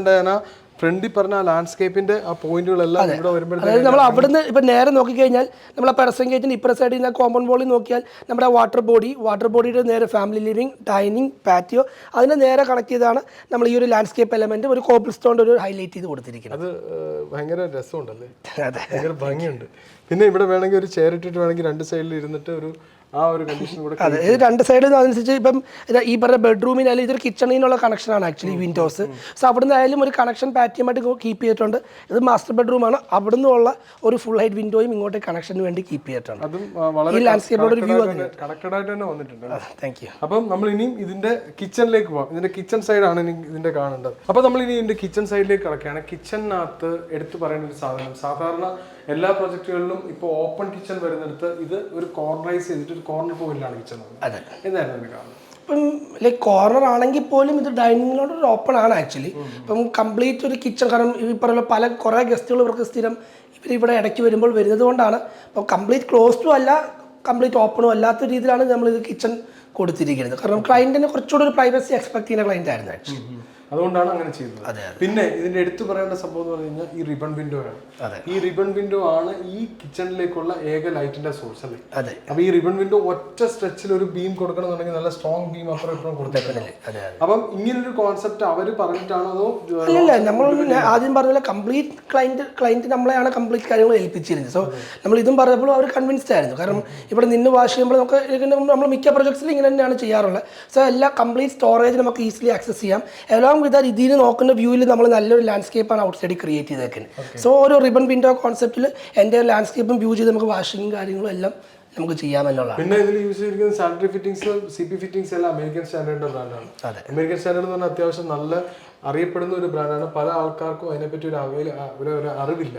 ഫ്രണ്ടിൽ പറഞ്ഞ ആ ലാൻഡ്സ്കേപ്പിന്റെ ആ പോയിന്റുകളെല്ലാം ഇവിടെ വരുമ്പോഴത്തേക്കും നമ്മൾ അവിടുന്ന് ഇപ്പം നേരെ നോക്കിക്കഴിഞ്ഞാൽ നമ്മൾ ആ പെർസൻ ഗേറ്റിന് ഇപ്പുറ സൈഡിൽ നിന്ന് കോമ്പൗണ്ട് വോളിൽ നോക്കിയാൽ നമ്മുടെ വാട്ടർ ബോഡി വാട്ടർ ബോഡിയുടെ നേരെ ഫാമിലി ലിവിംഗ് ഡൈനിങ് പാറ്റിയോ അതിന് നേരെ കണക്ട് ചെയ്താണ് നമ്മൾ ഈ ഒരു ലാൻഡ്സ്കേപ്പ് എലമെന്റ് ഒരു കോപ്പിൾ സ്റ്റോണിന്റെ ഒരു ഹൈലൈറ്റ് ചെയ്ത് കൊടുത്തിരിക്കുന്നത്. അത് ഭയങ്കര രസമുണ്ടല്ലേ? ഭംഗിയുണ്ട്. പിന്നെ ഇവിടെ വേണമെങ്കിൽ ഒരു ചെയർ ഇട്ടിട്ട് വേണമെങ്കിൽ രണ്ട് സൈഡിൽ ഇരുന്നിട്ട് ഒരു ആ ഒരു കണ്ടീഷൻ കൂടെ അതെ ഇത് രണ്ട് സൈഡിൽ അതനുസരിച്ച് ഇപ്പം ഈ പറഞ്ഞ ബെഡ്റൂമിനായാലും ഇതൊരു കിച്ചണിനുള്ള കണക്ഷനാണ് ആക്ച്വലി വിൻഡോസ് സോ അവിടുന്ന് ആയാലും ഒരു കണക്ഷൻ പാറ്റിയുമായിട്ട് കീപ്പ് ചെയ്തിട്ടുണ്ട്. ഇത് മാസ്റ്റർ ബെഡ്റൂമാണ് അവിടുന്ന് ഉള്ള ഒരു ഫുൾ ഹൈറ്റ് വിൻഡോയും ഇങ്ങോട്ട് കണക്ഷന് വേണ്ടി കീപ്പ് ചെയ്തിട്ടുണ്ട്. അതും വളരെ ഈ ലാൻഡ്സ്കേപ്പോടെ ഒരു വ്യൂ കണക്റ്റഡ് ആയിട്ട് തന്നെ വന്നിട്ടുണ്ട്. താങ്ക് യു അപ്പം നമ്മൾ ഇനിയും ഇതിന്റെ കിച്ചണിലേക്ക് പോകാം ഇതിന്റെ കിച്ചൺ സൈഡാണ് ഇതിന്റെ കാണേണ്ടത്. അപ്പോൾ നമ്മൾ ഇനി ഇതിന്റെ കിച്ചൺ സൈഡിലേക്ക് കിടക്കുകയാണ്. കിച്ചണിനകത്ത് എടുത്തു പറയേണ്ട ഒരു സാധനം. സാധാരണ എല്ലാ പ്രൊജക്റ്റുകളിലും ഇപ്പോൾ ഓപ്പൺ കിച്ചൺ വരുന്നിടത്ത് ഇത് ഒരു കോർണറൈസ് ചെയ്തിട്ട് ഒരു കോർണർ പോയിലാണ് കിച്ചൺ അതെ. എന്തായിരുന്നു കാരണം? ഇപ്പം ലൈക്ക് കോർണർ ആണെങ്കിൽ പോലും ഇത് ഡൈനിങ്ങിനോട് ഒരു ഓപ്പൺ ആണ് ആക്ച്വലി. ഇപ്പം കംപ്ലീറ്റ് ഒരു കിച്ചൺ കാരണം ഈ പറയുന്ന പല കുറേ ഗസ്റ്റുകൾ ഇവർക്ക് സ്ഥിരം ഇവർ ഇവിടെ ഇടയ്ക്ക് വരുമ്പോൾ വരുന്നത് കൊണ്ടാണ്. അപ്പോൾ കംപ്ലീറ്റ് ക്ലോസ്ഡും അല്ല കംപ്ലീറ്റ് ഓപ്പണും അല്ലാത്ത രീതിയിലാണ് നമ്മൾ ഇത് കിച്ചൺ കൊടുത്തിരിക്കുന്നത്. കാരണം ക്ലയന്റിന് കുറച്ചുകൂടി ഒരു പ്രൈവസി എക്സ്പെക്ട് ചെയ്യുന്ന ക്ലയന്റ് ആയിരുന്നു ആക്ച്വലി. അതുകൊണ്ടാണ് അങ്ങനെ ചെയ്തത് അതെ, പിന്നെ ഇതിന്റെ എടുത്തു പറയേണ്ട സംഭവം എന്ന് പറഞ്ഞു കഴിഞ്ഞാൽ ഈ റിബൺ വിൻഡോ ആണ്. ഈ റിബൺ വിൻഡോ ആണ് ഈ കിച്ചണിലേക്കുള്ള ഏക ലൈറ്റിന്റെ സോഴ്സ് അല്ലേ? അപ്പൊ ഈ റിബൺ വിൻഡോ ഒറ്റ സ്ട്രെച്ചിൽ ഒരു ബീം കൊടുക്കണമെന്നുണ്ടെങ്കിൽ നല്ല സ്ട്രോങ് ബീം അപ്പുറം ഇപ്പുറം കൊടുത്തിട്ടുണ്ട് അതെ അപ്പം ഇങ്ങനൊരു കോൺസെപ്റ്റ് അവർ പറഞ്ഞിട്ടാണോ അതോ അല്ലല്ല നമ്മൾ ആദ്യം പറഞ്ഞ പോലെ കംപ്ലീറ്റ് ക്ലൈന്റ് ക്ലൈന്റ് നമ്മളെയാണ് കംപ്ലീറ്റ് കാര്യങ്ങൾ ഏൽപ്പിച്ചിരുന്നത്. സോ നമ്മൾ ഇതും പറഞ്ഞപ്പോൾ അവർ കൺവിൻസ്ഡ് ആയിരുന്നു. കാരണം ഇവിടെ നിന്ന് വാഷ് ചെയ്യുമ്പോൾ നമുക്ക് നമ്മൾ മിക്ക പ്രൊജക്ട്സിലും ഇങ്ങനെ തന്നെയാണ് ചെയ്യാറുള്ളത്. സോ എല്ലാ കംപ്ലീറ്റ് സ്റ്റോറേജ് നമുക്ക് ഈസിലി ആക്സസ് ചെയ്യാം. എല്ലാം വിധ രീതിയിൽ നോക്കുന്ന വ്യൂവിൽ നമ്മൾ നല്ലൊരു ലാൻഡ്സ്കേപ്പാണ് ഔട്ട് സൈഡിൽ ക്രിയേറ്റ് ചെയ്തേക്കുന്നത് സോ ഓരോ റിബൺ വിൻഡോ കോൺസെപ്റ്റിൽ എന്റെ ലാൻഡ്സ്കേപ്പും വ്യൂ ചെയ്ത് നമുക്ക് വാഷിങ്ങും കാര്യങ്ങളും എല്ലാം നമുക്ക് ചെയ്യാമെന്നുള്ളതാണ്. പിന്നെ ഇതിൽ യൂസ് ചെയ്തിരിക്കുന്ന sanitary fittings C P fittings എല്ലാം അമേരിക്കൻ സ്റ്റാൻഡേർഡിന്റെ ബ്രാൻഡാണ് അമേരിക്കൻ സ്റ്റാൻഡേർഡ് എന്ന് പറഞ്ഞാൽ അത്യാവശ്യം നല്ല അറിയപ്പെടുന്ന ഒരു ബ്രാൻഡാണ് പല ആൾക്കാർക്കും അതിനെപ്പറ്റി ഒരു അവൈല ഒരു അറിവില്ല.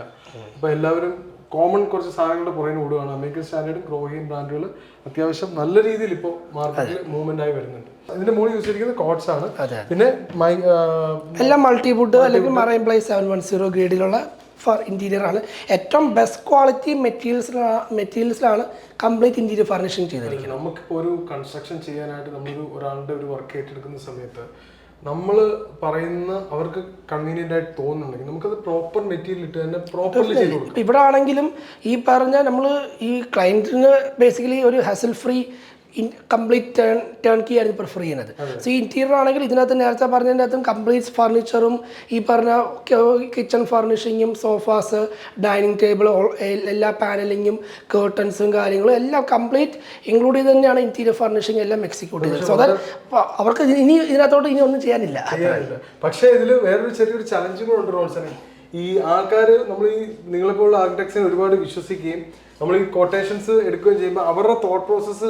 അപ്പൊ എല്ലാവരും കോമൺ കുറച്ച് സാധനങ്ങളുടെ പുറകിന് ഓടുകയാണ്. അമേരിക്കൻ സ്റ്റാൻഡേർഡും ക്രോഹിയൻ ബ്രാൻഡുകൾ അത്യാവശ്യം നല്ല രീതിയിൽ ഇപ്പോൾ മാർക്കറ്റിൽ മൂവ്മെന്റ് ആയി വരുന്നുണ്ട്. ഇതിന്റെ മുകളിൽ യൂസ് ചെയ്തിരിക്കുന്നത് കോഡ്സ് ആണ്. പിന്നെ എല്ലാം മൾട്ടിവുഡ് അല്ലെങ്കിൽ marine ply seven one zero ഗ്രേഡിലുള്ള for interior ആണ്. ഏറ്റവും ബെസ്റ്റ് ക്വാളിറ്റി മെറ്റീരിയൽസിലാണ് മെറ്റീരിയൽസിലാണ് കംപ്ലീറ്റ് ഇന്റീരിയർ ഫർണിഷിംഗ് ചെയ്തിരിക്കുന്നത്. നമുക്ക് ഒരു കൺസ്ട്രക്ഷൻ ചെയ്യാനായിട്ട് നമ്മളൊരു ഒരാളുടെ ഒരു വർക്ക് ഏറ്റെടുക്കുന്ന സമയത്ത് നമ്മൾ പറയുന്ന അവർക്ക് കൺവീനിയന്റ് ആയിട്ട് തോന്നുന്നുണ്ടെങ്കിൽ നമുക്കത് പ്രോപ്പർ മെറ്റീരിയൽ ഇട്ട് തന്നെ പ്രോപ്പർലി ചെയ്ത് കൊടുക്കാം. ഇവിടെ ആണെങ്കിലും ഈ പറഞ്ഞ നമ്മൾ ഈ ക്ലയന്റിന് ബേസിക്കലി ഒരു hassle free complete turn turn key ആയിരുന്നു പ്രിഫർ ചെയ്യുന്നത്. സോ ഈ ഇന്റീരിയർ ആണെങ്കിൽ ഇതിനകത്ത് നേരത്തെ പറഞ്ഞതിന്റെ അകത്തും കംപ്ലീറ്റ് ഫർണിച്ചറും ഈ പറഞ്ഞ കിച്ചൺ ഫർണിഷിങ്ങും സോഫാസ് ഡൈനിങ് ടേബിൾ എല്ലാ പാനലിങ്ങും കേർട്ടൻസും കാര്യങ്ങളും എല്ലാം കംപ്ലീറ്റ് ഇൻക്ലൂഡ് ചെയ്ത് തന്നെയാണ് ഇന്റീരിയർ ഫർണിഷിംഗ് എല്ലാം എക്സിക്യൂട്ട് ചെയ്തത്. സോ ദാറ്റ് അവർക്ക് ഇനി ഇതിനകത്തോട്ട് ഇനി ഒന്നും ചെയ്യാനില്ല. പക്ഷേ ഇതിൽ വേറൊരു ചെറിയൊരു ചലഞ്ചും ഉണ്ട് റോൾസനെ ഈ ആൾക്കാർ നമ്മൾ ഈ നിങ്ങളെപ്പോലുള്ള ആർക്കിടെക്ട്സിനെ ഒരുപാട് വിശ്വസിക്കുകയും നമ്മൾ ഈ കൊട്ടേഷൻസ് എടുക്കുകയും ചെയ്യുമ്പോൾ അവരുടെ തോട്ട് പ്രോസസ്സ്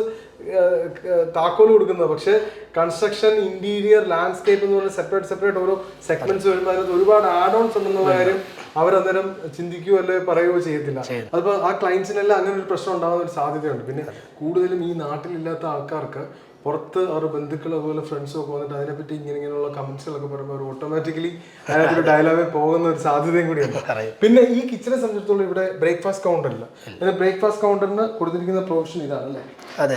താക്കോൽ കൊടുക്കുന്നത്. പക്ഷേ കൺസ്ട്രക്ഷൻ ഇന്റീരിയർ ലാൻഡ്സ്കേപ്പ് എന്ന് പറഞ്ഞ സെപ്പറേറ്റ് സെപ്പറേറ്റ് ഓരോ സെഗ്മെന്റ്സ് വരുമ്പോൾ അതിനകത്ത് ഒരുപാട് ആഡ് ഓൺസ് ഉണ്ടെന്നുള്ള കാര്യം അവരന്നേരം ചിന്തിക്കുകയോ അല്ലെ പറയുകയോ ചെയ്യത്തില്ല. അതിപ്പോൾ ആ ക്ലയൻസിനെല്ലാം അങ്ങനെ ഒരു പ്രശ്നം ഉണ്ടാകുന്ന ഒരു സാധ്യതയുണ്ട്. പിന്നെ കൂടുതലും ഈ നാട്ടിലില്ലാത്ത ആൾക്കാർക്ക് പുറത്ത് അവരുടെ ബന്ധുക്കൾ അതുപോലെ ഫ്രണ്ട്സും ഒക്കെ വന്നിട്ട് അതിനെപ്പറ്റി ഇങ്ങനെ ഇങ്ങനെയുള്ള കമന്റ്സുകളൊക്കെ പറയുമ്പോൾ അവർ ഓട്ടോമാറ്റിക്കലി അതിനകത്തൊരു ഡയലോഗിൽ പോകുന്ന ഒരു സാധ്യതയും കൂടിയാണ് പിന്നെ ഈ കിച്ചനെ സംബന്ധിച്ചിടത്തോളം ഇവിടെ ബ്രേക്ക്ഫാസ്റ്റ് കൗണ്ടർ ഇല്ല. ബ്രേക്ക്ഫാസ്റ്റ് കൗണ്ടറിന് കൊടുത്തിരിക്കുന്ന പ്രൊഫഷൻ ഇതാണ് അല്ലേ?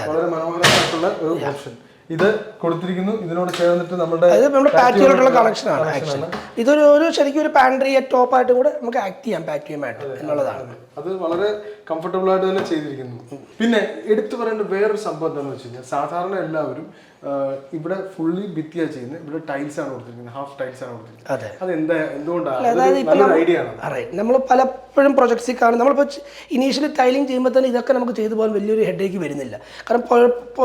വളരെ മനോഹരമായിട്ടുള്ള ഒരു ഓപ്ഷൻ ഇത് കൊടുത്തിരിക്കുന്നു. ഇതിനോട് ചേർന്നിട്ട് നമ്മുടെ അത് നമ്മുടെ പാറ്റിയോട്ടുള്ള കണക്ഷനാണ് ആക്ച്വലി ഇതൊരു ഒരു ശരിക്കും ഒരു പാൻട്രി ടോപ്പ് ആയിട്ടും കൂടെ നമുക്ക് ആക്ട് ചെയ്യാം പാറ്റിയുമായിട്ട് എന്നുള്ളതാണ്. അത് വളരെ കംഫർട്ടബിൾ ആയിട്ട് തന്നെ ചെയ്തിരിക്കുന്നു. പിന്നെ എടുത്തു പറയേണ്ട വേറൊരു സംഭവം എന്താണെന്ന് വെച്ച് കഴിഞ്ഞാൽ സാധാരണ എല്ലാവരും ഇവിടെ ഫുള്ളി ഭിത്തിയാ ചെയ്യുന്നത്. ഇവിടെ ടൈൽസ് ആണ് കൊടുത്തിരിക്കുന്നത്. ഹാഫ് ടൈൽസ് ആണ് കൊടുത്തിരിക്കുന്നത്. അതെ. അത് എന്താ എന്തുകൊണ്ടാണ് ഐഡിയ ആണ്. നമ്മൾ പലപ്പോഴും പ്രൊജക്ട്സിൽ കാണും. നമ്മളിപ്പോൾ ഇനീഷ്യലി ടൈലിംഗ് ചെയ്യുമ്പോൾ തന്നെ ഇതൊക്കെ നമുക്ക് ചെയ്തു പോകാൻ വലിയൊരു ഹെഡ് ഹെഡേക്ക് വരുന്നില്ല. കാരണം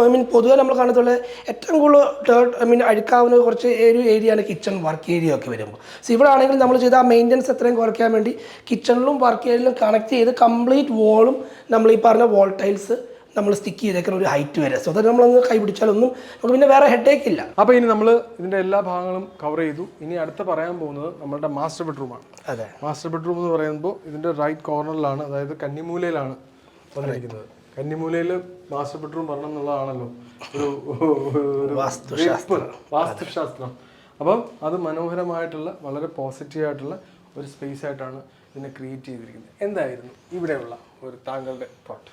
ഐ മീൻ പൊതുവെ നമ്മൾ കാണത്തുള്ള ഏറ്റവും കൂടുതൽ ഡേർട്ട് ഐ മീൻ അഴുക്കാവുന്ന കുറച്ച് ഒരു ഏരിയ ആണ് കിച്ചൺ വർക്ക് ഏരിയ ഒക്കെ വരുമ്പോൾ. സോ ഇവിടെ ആണെങ്കിൽ നമ്മൾ ചെയ്ത ആ മെയിന്റനൻസ് എത്രയും കുറയ്ക്കാൻ വേണ്ടി കിച്ചണിലും വർക്ക് ഏരിയയിലും കണക്ട് ചെയ്ത് കംപ്ലീറ്റ് വോളും നമ്മൾ ഈ പറഞ്ഞ വോൾ ടൈൽസ് നമ്മൾ സ്റ്റിക്ക് ചെയ്തേക്കുന്ന ഒരു ഹൈറ്റ് വരെ. സോ നമ്മൾ നമ്മളൊന്ന് കൈ പിടിച്ചാലൊന്നും നമുക്ക് പിന്നെ വേറെ ഹെഡേക്ക് ഇല്ല. അപ്പോൾ ഇനി നമ്മൾ ഇതിന്റെ എല്ലാ ഭാഗങ്ങളും കവർ ചെയ്തു. ഇനി അടുത്ത പറയാൻ പോകുന്നത് നമ്മളുടെ മാസ്റ്റർ ബെഡ്റൂമാണ് അതെ. മാസ്റ്റർ ബെഡ്റൂം എന്ന് പറയുമ്പോൾ ഇതിന്റെ റൈറ്റ് കോർണറിലാണ് അതായത് കന്നിമൂലയിലാണ് വന്നിരിക്കുന്നത്. കന്നിമൂലയിൽ മാസ്റ്റർ ബെഡ്റൂം വരണം എന്നുള്ളതാണല്ലോ. ഒരു. വാസ്തുശാസ്ത്രം. അപ്പം അത് മനോഹരമായിട്ടുള്ള വളരെ പോസിറ്റീവ് ആയിട്ടുള്ള ഒരു സ്പേസ് ആയിട്ടാണ് ഇതിനെ ക്രിയേറ്റ് ചെയ്തിരിക്കുന്നത്. എന്തായിരുന്നു? ഇവിടെയുള്ള ഒരു താങ്കളുടെ തോട്ട്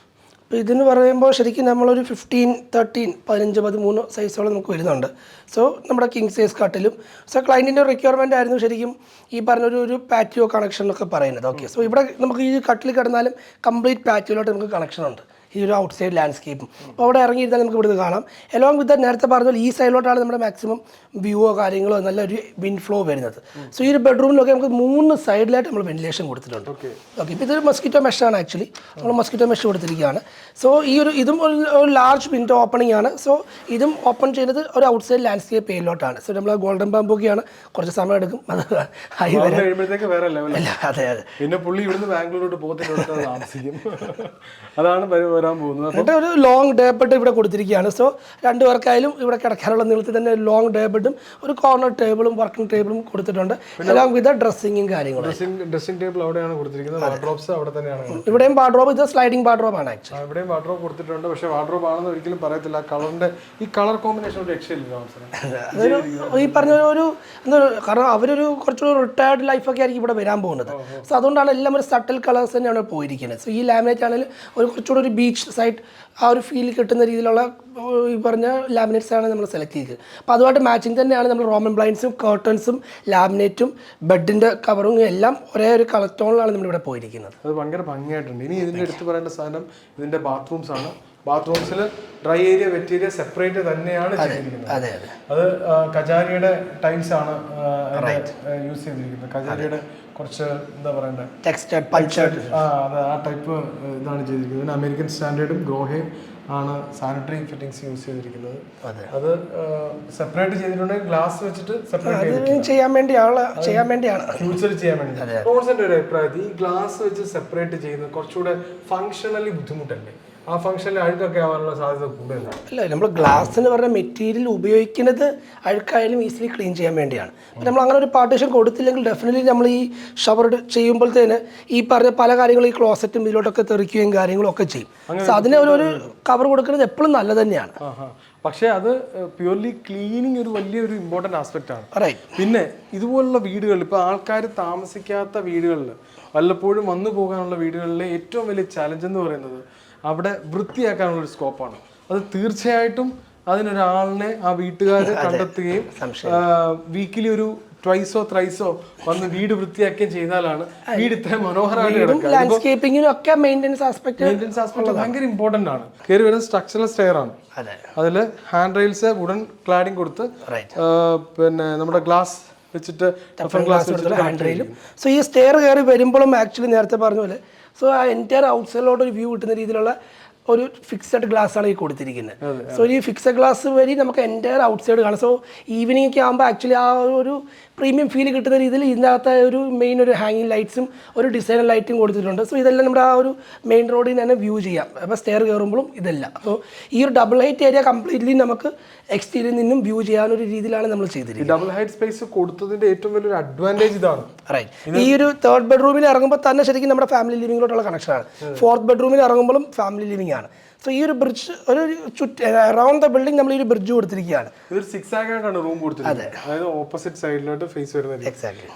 അപ്പോൾ ഇതിന് പറയുമ്പോൾ ശരിക്കും നമ്മളൊരു ഫിഫ്റ്റീൻ തേർട്ടീൻ പതിനഞ്ച് പതിമൂന്ന് സൈസോളം നമുക്ക് വരുന്നുണ്ട്. സോ നമ്മുടെ കിങ് സൈസ് കട്ടിലും. സോ ക്ലയന്റിന്റെ റിക്വയർമെന്റ് ആയിരുന്നു ശരിക്കും ഈ പറഞ്ഞൊരു ഒരു പാറ്റിയോ കണക്ഷൻ എന്നൊക്കെ പറയുന്നത്. ഓക്കെ സോ ഇവിടെ നമുക്ക് ഈ കട്ടിൽ കിടന്നാലും കംപ്ലീറ്റ് പാറ്റിയോയിലോട്ട് നമുക്ക് കണക്ഷൻ ഉണ്ട്. ഈ ഒരു ഔട്ട് സൈഡ് ലാൻഡ്സ്കേപ്പും അപ്പോൾ അവിടെ ഇറങ്ങിയിരുന്നാൽ നമുക്ക് ഇവിടുന്ന് കാണാം. എലോങ് വിത്ത് നേരത്തെ പറഞ്ഞ പോലെ ഈ സൈഡിലോട്ടാണ് നമ്മുടെ മാക്സിമം വ്യൂവോ കാര്യങ്ങളോ നല്ലൊരു വിൻഡ് ഫ്ലോ വരുന്നത്. സോ ഈ ഒരു ബെഡ്റൂമിലൊക്കെ നമുക്ക് മൂന്ന് സൈഡിലായിട്ട് നമ്മൾ വെന്റിലേഷൻ കൊടുത്തിട്ടുണ്ട്. ഓക്കെ ഇപ്പോൾ ഇതൊരു മസ്കിറ്റോ മെഷാണ് ആക്ച്വലി നമ്മൾ മസ്കിറ്റോ മെഷ് കൊടുത്തിരിക്കുകയാണ്. സോ ഈ ഒരു ഇതും ഒരു ലാർജ് വിൻഡോ ഓപ്പണിംഗ് ആണ്. സോ ഇതും ഓപ്പൺ ചെയ്യുന്നത് ഒരു ഔട്ട് സൈഡ് ലാൻഡ്സ്കേപ്പ് ഏരിയയിലോട്ടാണ് സോ നമ്മൾ ഗോൾഡൻ ബാമ്പൊക്കെയാണ് കുറച്ച് സമയം എടുക്കും. അത് ആയി വരെ കഴിയുമ്പോഴത്തേക്ക് വേറെ അതെ അതെ. പിന്നെ പുള്ളി ഇവിടുന്ന് ബാംഗ്ലൂരോട്ട് പോകത്തിനോട്ട് താമസിക്കും. അതാണ് വരാൻ പോകുന്നത്. എന്നിട്ട് ഒരു ലോങ് ഡേ ബെഡ് ഇവിടെ കൊടുത്തിരിക്കുകയാണ്. സോ രണ്ടു പേർക്കായാലും ഇവിടെ കിടക്കാനുള്ള നീളത്തിൽ തന്നെ ലോങ് ഡേ ബെഡും ഒരു കോർണർ ടേബിളും വർക്കിംഗ് ടേബിളും കൊടുത്തിട്ടുണ്ട്. എല്ലാം വിധ ഡ്രസ്സിങ്ങും കാര്യങ്ങളും. ഡ്രസ്സിംഗ് ഡ്രസ്സിംഗ് ടേബിൾ അവിടെയാണ് കൊടുത്തിരിക്കുന്നത്. വാർഡ്രോബ്സ് അവിടെ തന്നെയാണ് ഇവിടെയും വാർഡ്രോബ് ഇത് സ്ലൈഡിംഗ് വാർഡ്രോബ് ആണ് ആക്ച്വലി ഇവിടെയും വാർഡ്രോബ് കൊടുത്തിട്ടുണ്ട്. പക്ഷേ വാർഡ്രോബ് ആണെന്ന് ഒരിക്കലും പറയത്തില്ല. കളറിന്റെ ഈ കളർ കോമ്പിനേഷൻ ഒരു രക്ഷയില്ല അവസരം ഈ പറഞ്ഞ ഒരു എന്താ കാരണം അവരൊരു കുറച്ചുകൂടി റിട്ടയർഡ് ലൈഫൊക്കെ ആയിരിക്കും ഇവിടെ വരാൻ പോകുന്നത്. സോ അതുകൊണ്ടാണ് എല്ലാം ഒരു സട്ടിൽ കളേഴ്സ് തന്നെയാണ് പോയിരിക്കുന്നത്. സോ ഈ ലാമിനേറ്റ് ആണെങ്കിൽ ഒരു കുറച്ചുകൂടി ഒരു ബീച്ച് സൈഡ് ആ ഒരു ഫീൽ കിട്ടുന്ന രീതിയിലുള്ള ഈ പറഞ്ഞ ലാമിനേറ്റ്സ് ആണ് നമ്മൾ സെലക്ട് ചെയ്തത്. അപ്പോൾ അതുമായിട്ട് മാച്ചിങ് തന്നെയാണ് നമ്മൾ റോമൻ ബ്ലൈൻസും കേർട്ടൺസും ലാമിനേറ്റും ബെഡിന്റെ കവറും എല്ലാം ഒരേ ഒരു കളർ ടോണിലാണ് നമ്മളിവിടെ പോയിരിക്കുന്നത്. അത് ഭയങ്കര ഭംഗിയായിട്ടുണ്ട്. ഇനി ഇതിന്റെ എടുത്ത് പറയേണ്ട സാധനം ഇതിന്റെ ബാത്റൂംസ് ആണ്. ബാത്റൂംസിൽ dry area wet area separate തന്നെയാണ് ചെയ്തിരിക്കുന്നത്. അതെ കജാരിയുടെ ടൈൽസ് ആണ് യൂസ് ചെയ്തിരിക്കുന്നത്. കജാരിയുടെ കുറച്ച് എന്താ പറയണ്ടേ? ടെക്സ്റ്റഡ് പഞ്ചേർഡ് ആ അതെ ആ ടൈപ്പ് ഇതാണ് ചെയ്തിരിക്കുന്നത്. അമേരിക്കൻ സ്റ്റാൻഡേർഡും ഗ്രോഹയും ആണ് സാനിറ്ററി ഫിറ്റിംഗ്സ് യൂസ് ചെയ്തിരിക്കുന്നത്. അതെ. സെപ്പറേറ്റ് ചെയ്തിട്ടുണ്ടെങ്കിൽ ഗ്ലാസ് വെച്ചിട്ട് സെപ്പറേറ്റ് ചെയ്യാൻ വേണ്ടിയാണ്. ചെയ്യാൻ വേണ്ടിയാണ്. ചെയ്യാൻ വേണ്ടി റോൺസിന്റെ ഒരു അഭിപ്രായത്തിൽ ഈ ഗ്ലാസ് വെച്ച് സെപ്പറേറ്റ് ചെയ്യുന്നത് കുറച്ചുകൂടെ ഫങ്ഷണലി ബുദ്ധിമുട്ടല്ലേ? ആ ഫംഗ്ഷനിൽ അഴുക്കൊക്കെ ആവാനുള്ള സാധ്യത കൂടുതലാണ്. അല്ല നമ്മൾ ഗ്ലാസ് എന്ന് പറഞ്ഞ മെറ്റീരിയൽ ഉപയോഗിക്കുന്നത് അഴുക്കായാലും ഈസിലി ക്ലീൻ ചെയ്യാൻ വേണ്ടിയാണ്. അപ്പം നമ്മൾ അങ്ങനെ ഒരു പാർട്ടീഷൻ കൊടുത്തില്ലെങ്കിൽ ഡെഫിനറ്റ്ലി നമ്മൾ ഈ ഷവർ ചെയ്യുമ്പോഴത്തേന് ഈ പറഞ്ഞ പല കാര്യങ്ങളും ഈ ക്ലോസറ്റും ഇതിലോട്ടൊക്കെ തെറിക്കുകയും കാര്യങ്ങളും ഒക്കെ ചെയ്യും സോ അതിനെ ഒരു കവർ കൊടുക്കുന്നത് എപ്പോഴും നല്ലത് തന്നെയാണ്. പക്ഷേ അത് പ്യുവർലി ക്ലീനിങ് ഒരു വലിയൊരു ഇമ്പോർട്ടന്റ് ആസ്പെക്റ്റ് ആണ്. പിന്നെ ഇതുപോലുള്ള വീടുകളിൽ ഇപ്പോൾ ആൾക്കാർ താമസിക്കാത്ത വീടുകളിൽ വല്ലപ്പോഴും വന്നു പോകാനുള്ള വീടുകളിലെ ഏറ്റവും വലിയ ചലഞ്ച് എന്ന് പറയുന്നത് അവിടെ വൃത്തിയാക്കാനുള്ള ഒരു സ്കോപ്പാണ് അത് തീർച്ചയായിട്ടും അതിനൊരാളിനെ ആ വീട്ടുകാർ കണ്ടെത്തുകയും വീക്കിലി ഒരു ട്വൈസോ ത്രൈസോ വന്ന് വീട് വൃത്തിയാക്കുകയും ചെയ്താലാണ് വീട് ഇത്രയും മനോഹരമായിട്ട് ഇമ്പോർട്ടന്റ് ഒക്കെ മെയിന്റെനൻസ് ആസ്പെക്ട് മെയിന്റെനൻസ് ആസ്പെക്ട് ഭയങ്കര ഇമ്പോർട്ടന്റ് ആണ്. കയറി വരുന്നത് സ്ട്രക്ചറൽ സ്റ്റെയർ ആണ്. അതെ. അതിൽ ഹാൻഡ് റെയിൽസ് വുഡൻ ക്ലാഡിംഗ് കൊടുത്ത് പിന്നെ നമ്മുടെ ഗ്ലാസ് വെച്ചിട്ട് ഗ്ലാസ് ഹാൻഡ് റെയിലും സോ ഈ സ്റ്റെയർ കയറി വരുമ്പോഴും ആക്ച്വലി നേരത്തെ പറഞ്ഞ പോലെ സോ ആ എന്റയർ ഔട്ട്സൈഡിലോട്ട് ഒരു വ്യൂ കിട്ടുന്ന രീതിയിലുള്ള ഒരു ഫിക്സഡ് ഗ്ലാസ് ആണ് ഈ കൊടുത്തിരിക്കുന്നത്. സോ ഈ ഫിക്സഡ് ഗ്ലാസ് വഴി നമുക്ക് എന്റയർ ഔട്ട്സൈഡ് കാണാം. സോ ഈവനിങ് ഒക്കെ ആകുമ്പോൾ ആക്ച്വലി ആ ഒരു പ്രീമിയം ഫീൽ കിട്ടുന്ന രീതിയിൽ ഇതിനകത്ത് ഒരു മെയിൻ ഒരു ഹാങ്ങിങ് ലൈറ്റ്സും ഒരു ഡിസൈനർ ലൈറ്റും കൊടുത്തിട്ടുണ്ട്. സോ ഇതെല്ലാം നമ്മുടെ ആ ഒരു മെയിൻ റോഡിൽ തന്നെ വ്യൂ ചെയ്യാം. അപ്പോൾ സ്റ്റെയർ കയറുമ്പോഴും ഇതല്ല. അപ്പോൾ ഈ ഒരു ഡബിൾ ഹൈറ്റ് ഏരിയ കംപ്ലീറ്റ്ലി നമുക്ക് എക്സ്റ്റീരിയറിൽ നിന്നും വ്യൂ ചെയ്യാനൊരു രീതിയിലാണ് നമ്മൾ ചെയ്തിരിക്കുന്നത്. ഡബിൾ ഹൈറ്റ് സ്പേസ് കൊടുത്തതിന്റെ ഏറ്റവും വലിയൊരു അഡ്വാന്റേജ് ഇതാണ്. റൈറ്റ് ഈ ഒരു തേർഡ് ബെഡ്റൂമിൽ ഇറങ്ങുമ്പോൾ തന്നെ ശരിക്കും നമ്മുടെ ഫാമിലി ലിവിങ്ങിലോട്ടുള്ള കണക്ഷനാണ് ഫോർത്ത് ബെഡ്റൂമിൽ ഇറങ്ങുമ്പോഴും ഫാമിലി ലിവിംഗ് ആണ്. സോ ഈ ഒരു ബ്രിഡ്ജ് ഒരു ചുറ്റ് അറൗണ്ട് ദ ബിൽഡിംഗ് നമ്മൾ ഈ ഒരു ബ്രിഡ്ജ് കൊടുത്തിരിക്കുകയാണ്. ഇതൊരു സിക്സ് ആയിട്ടാണ് റൂം കൊടുത്തിരിക്കുന്നത് അതായത് ഓപ്പോസിറ്റ് സൈഡിലോട്ട് ഫേസ് വരുന്നത്.